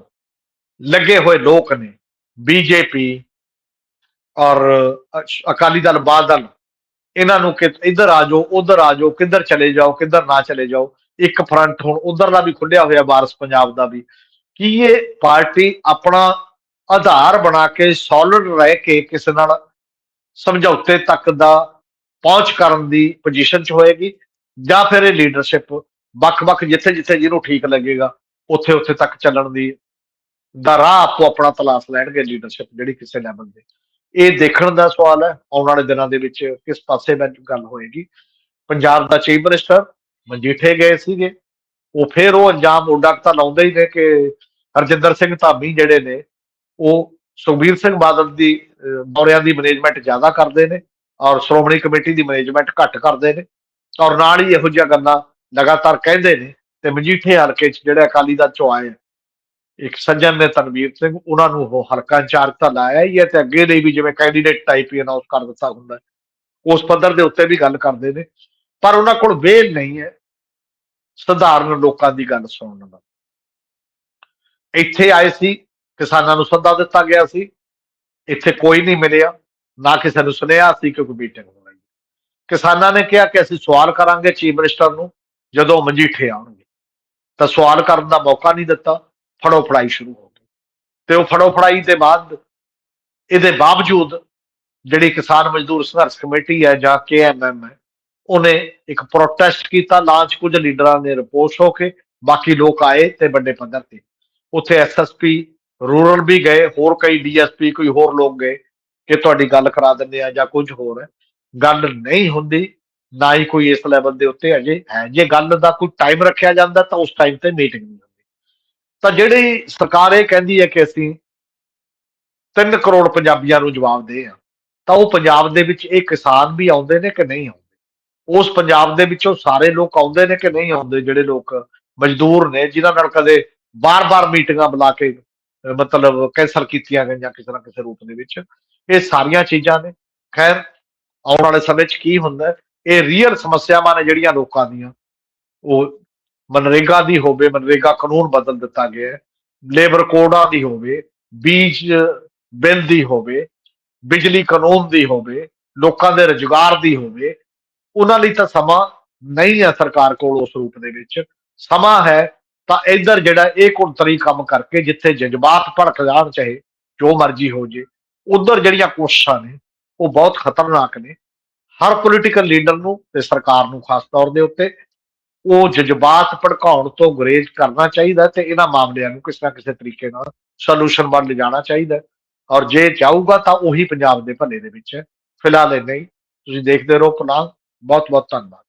ਲੱਗੇ ਹੋਏ ਲੋਕ ਨੇ ਬੀਜੇਪੀ ਔਰ ਅਕਾਲੀ ਦਲ, ਬਾਦਲ ਇਹਨਾਂ ਨੂੰ ਕਿ ਇੱਧਰ ਆ ਜਾਓ, ਉਧਰ ਆ ਜਾਓ, ਕਿੱਧਰ ਚਲੇ ਜਾਓ, ਕਿੱਧਰ ਨਾ ਚਲੇ ਜਾਓ, ਇੱਕ ਫਰੰਟ ਹੁਣ ਉਧਰਲਾ ਵੀ ਖੁੱਲਿਆ ਹੋਇਆ ਵਾਰਸ ਪੰਜਾਬ ਦਾ ਵੀ। ਕੀ ਇਹ ਪਾਰਟੀ ਆਪਣਾ ਆਧਾਰ ਬਣਾ ਕੇ ਸੋਲਿਡ ਰਹਿ ਕੇ ਕਿਸੇ ਨਾਲ ਸਮਝੌਤੇ ਤੱਕ ਦਾ ਪਹੁੰਚ ਕਰਨ ਦੀ ਪੋਜੀਸ਼ਨ 'ਚ ਹੋਏਗੀ? ਜਾਂ ਫਿਰ ਇਹ ਲੀਡਰਸ਼ਿਪ ਵੱਖ-ਵੱਖ ਜਿੱਥੇ-ਜਿੱਥੇ ਜਿਹਨੂੰ ਠੀਕ ਲੱਗੇਗਾ, ਉੱਥੇ-ਉੱਥੇ ਤੱਕ ਚੱਲਣ ਦੀ ਦਾ ਰਾਹ ਆਪੋ ਆਪਣਾ ਤਲਾਸ਼ ਲੈਣਗੇ ਲੀਡਰਸ਼ਿਪ ਜਿਹੜੀ ਕਿਸੇ ਲੈਵਲ ਦੇ। ਇਹ ਦੇਖਣ ਦਾ ਸਵਾਲ ਹੈ ਆਉਣ ਵਾਲੇ ਦਿਨਾਂ ਦੇ ਵਿੱਚ ਕਿਸ ਪਾਸੇ ਵੱਲ ਗੱਲ ਹੋਏਗੀ। ਪੰਜਾਬ ਦਾ ਚੀਫ ਮਿਨਿਸਟਰ ਮਜੀਠੇ ਗਏ ਸੀਗੇ। ਉਹ ਫਿਰ ਉਹ ਅੰਜਾਮ ਉਡਕ ਤਾਂ ਲਾਉਂਦੇ ਹੀ ਨੇ ਕਿ ਹਰਜਿੰਦਰ ਸਿੰਘ ਧਾਮੀ ਜਿਹੜੇ ਨੇ ਉਹ ਸੁਖਬੀਰ ਸਿੰਘ ਬਾਦਲ ਦੀ ਅਹ, ਦੌਰਿਆਂ ਦੀ ਮੈਨੇਜਮੈਂਟ ਜ਼ਿਆਦਾ ਕਰਦੇ ਨੇ ਔਰ ਸ਼੍ਰੋਮਣੀ ਕਮੇਟੀ ਦੀ ਮੈਨੇਜਮੈਂਟ ਘੱਟ ਕਰਦੇ ਨੇ। ਔਰ ਨਾਲ ਹੀ ਇਹੋ ਜਿਹੀਆਂ ਗੱਲਾਂ ਲਗਾਤਾਰ ਕਹਿੰਦੇ ਨੇ ਤੇ ਮਜੀਠੇ ਹਲਕੇ 'ਚ ਜਿਹੜੇ ਅਕਾਲੀ ਦਲ ਚੋਂ ਆਏ ਇੱਕ ਸੱਜਣ ਨੇ ਤਨਵੀਰ ਸਿੰਘ, ਉਹਨਾਂ ਨੂੰ ਉਹ ਹਲਕਾ ਇੰਚਾਰਜ ਤਾਂ ਲਾਇਆ ਹੀ ਹੈ ਤੇ ਅੱਗੇ ਲਈ ਵੀ ਜਿਵੇਂ ਕੈਂਡੀਡੇਟ ਟਾਈਪ ਹੀ ਅਨਾਉਂਸ ਕਰ ਦਿੱਤਾ ਹੁੰਦਾ ਉਸ ਪੱਧਰ ਦੇ ਉੱਤੇ ਵੀ ਗੱਲ ਕਰਦੇ ਨੇ, ਪਰ ਉਹਨਾਂ ਕੋਲ ਵੇਲ ਨਹੀਂ ਹੈ ਸਧਾਰਨ ਲੋਕਾਂ ਦੀ ਗੱਲ ਸੁਣਨ ਦਾ। ਇੱਥੇ ਆਏ ਸੀ, ਕਿਸਾਨਾਂ ਨੂੰ ਸੱਦਾ ਦਿੱਤਾ ਗਿਆ ਸੀ, ਇੱਥੇ ਕੋਈ ਨਹੀਂ ਮਿਲਿਆ, ਨਾ ਕਿਸੇ ਨੂੰ ਸੁਨੇਹਾ ਸੀ ਕਿ ਕੋਈ ਮੀਟਿੰਗ ਹੋਣੀ ਹੈ। ਕਿਸਾਨਾਂ ਨੇ ਕਿਹਾ ਕਿ ਅਸੀਂ ਸਵਾਲ ਕਰਾਂਗੇ ਚੀਫ ਮਿਨਿਸਟਰ ਨੂੰ, ਜਦੋਂ ਮਜੀਠੇ ਆਉਣਗੇ। ਤਾਂ ਸਵਾਲ ਕਰਨ ਦਾ ਮੌਕਾ ਨਹੀਂ ਦਿੱਤਾ। ਫੜੋ ਫੜਾਈ ਸ਼ੁਰੂ ਹੋ ਗਈ। ਤੇ ਉਹ ਫੜੋ ਫੜਾਈ ਦੇ ਬਾਅਦ ਇਹਦੇ ਬਾਵਜੂਦ ਜਿਹੜੀ ਕਿਸਾਨ ਮਜ਼ਦੂਰ ਸੰਘਰਸ਼ ਕਮੇਟੀ ਹੈ ਜਾਂ ਕੇਐਮਐਮ ਹੈ, ਉਹਨੇ ਇੱਕ ਪ੍ਰੋਟੈਸਟ ਕੀਤਾ, ਲਾਂਚ ਕੁਝ ਲੀਡਰਾਂ ਨੇ ਰਿਪੋਰਟ ਹੋ ਕੇ ਬਾਕੀ ਲੋਕ ਆਏ ਤੇ ਵੱਡੇ ਪੱਧਰ ਤੇ। ਉੱਥੇ ਐਸਐਸਪੀ ਰੂਰਲ ਵੀ ਗਏ, ਹੋਰ ਕਈ ਡੀਐਸਪੀ ਕੋਈ ਹੋਰ ਲੋਕ ਗਏ ਕਿ ਤੁਹਾਡੀ ਗੱਲ ਕਰਾ ਦਿੰਦੇ ਆ ਜਾਂ ਕੁਝ ਹੋਰ ਹੈ। ਗੱਲ ਨਹੀਂ ਹੁੰਦੀ, ਨਾ ਹੀ ਕੋਈ ਇਸ ਲੈਵਲ ਦੇ ਉੱਤੇ ਅਜੇ। ਹੈ ਜੇ ਗੱਲ ਦਾ ਕੋਈ ਟਾਈਮ ਰੱਖਿਆ ਜਾਂਦਾ ਤਾਂ ਉਸ ਟਾਈਮ ਤੇ ਮੀਟਿੰਗ ਨਹੀਂ ਹੁੰਦੀ। ਤਾਂ ਜਿਹੜੀ ਸਰਕਾਰ ਇਹ ਕਹਿੰਦੀ ਹੈ ਕਿ ਅਸੀਂ 3 ਕਰੋੜ ਪੰਜਾਬੀਆਂ ਨੂੰ ਜਵਾਬ ਦੇ ਆ ਤਾਂ ਉਹ ਪੰਜਾਬ ਦੇ ਵਿੱਚ ਇਹ ਕਿਸਾਨ ਵੀ ਆਉਂਦੇ ਨੇ ਕਿ ਨਹੀਂ ਆਉਂਦੇ? ਉਸ ਪੰਜਾਬ ਦੇ ਵਿੱਚੋਂ ਸਾਰੇ ਲੋਕ ਆਉਂਦੇ ਨੇ ਕਿ ਨਹੀਂ ਆਉਂਦੇ ਜਿਹੜੇ ਲੋਕ ਮਜ਼ਦੂਰ ਨੇ, ਜਿਨ੍ਹਾਂ ਨਾਲ ਕਦੇ ਬਾਰ-ਬਾਰ ਮੀਟਿੰਗਾਂ ਬੁਲਾ ਕੇ ਮਤਲਬ ਕੈਂਸਲ ਕੀਤੀਆਂ ਗਈਆਂ ਕਿਸੇ ਨਾ ਕਿਸੇ ਰੂਪ ਦੇ ਵਿੱਚ। ਇਹ ਸਾਰੀਆਂ ਚੀਜ਼ਾਂ ਨੇ। ਖੈਰ, ਆਉਣ ਵਾਲੇ ਸਮੇਂ 'ਚ ਕੀ ਹੁੰਦਾ? ਇਹ ਰੀਅਲ ਸਮੱਸਿਆਵਾਂ ਨੇ ਜਿਹੜੀਆਂ ਲੋਕਾਂ ਦੀਆਂ। ਉਹ ਮਨਰੇਗਾ ਦੀ ਹੋਵੇ, ਮਨਰੇਗਾ ਕਾਨੂੰਨ ਬਦਲ ਦਿੱਤਾ ਗਿਆ ਹੈ। ਲੇਬਰ ਕੋਡਾਂ ਦੀ ਹੋਵੇ, ਬੀਜ, ਬਿੱਲ ਦੀ ਹੋਵੇ, ਬਿਜਲੀ ਕਾਨੂੰਨ ਦੀ ਹੋਵੇ, ਲੋਕਾਂ ਦੇ ਰੁਜ਼ਗਾਰ ਦੀ ਹੋਵੇ, ਉਹਨਾਂ ਲਈ ਤਾਂ ਸਮਾਂ ਨਹੀਂ ਹੈ ਸਰਕਾਰ ਕੋਲ ਉਸ ਰੂਪ ਦੇ ਵਿੱਚ। ਸਮਾਂ ਹੈ ਤਾਂ ਇੱਧਰ ਜਿਹੜਾ ਇਹ ਕੁੰਤਰੀ ਕੰਮ ਕਰਕੇ ਜਿੱਥੇ ਜਜ਼ਬਾਤ ਭੜਕ ਜਾਣ ਚਾਹੇ, ਜੋ ਮਰਜ਼ੀ ਹੋ ਜੇ, ਉਧਰ ਜਿਹੜੀਆਂ ਕੋਸ਼ਿਸ਼ਾਂ ਨੇ, ਉਹ ਬਹੁਤ ਖਤਰਨਾਕ ਨੇ। ਹਰ ਪੋਲੀਟੀਕਲ ਲੀਡਰ ਨੂੰ ਤੇ ਸਰਕਾਰ ਨੂੰ ਖਾਸ ਤੌਰ ਦੇ ਉੱਤੇ ਉਹ ਜਜ਼ਬਾਤ ਭੜਕਾਉਣ ਤੋਂ ਗੁਰੇਜ਼ ਕਰਨਾ ਚਾਹੀਦਾ ਤੇ ਇਹਨਾਂ ਮਾਮਲਿਆਂ ਨੂੰ ਕਿਸੇ ਨਾ ਕਿਸੇ ਤਰੀਕੇ ਨਾਲ ਸੋਲੂਸ਼ਨ ਵੱਲ ਲਿਜਾਣਾ ਚਾਹੀਦਾ ਔਰ ਜੇ ਚਾਹੂਗਾ ਤਾਂ ਉਹੀ ਪੰਜਾਬ ਦੇ ਭਲੇ ਦੇ ਵਿੱਚ ਫਿਲਹਾਲ ਇਹ ਨਹੀਂ ਤੁਸੀਂ ਦੇਖਦੇ ਰਹੋ ਪੁਨਾਹ ਬਹੁਤ ਬਹੁਤ ਧੰਨਵਾਦ।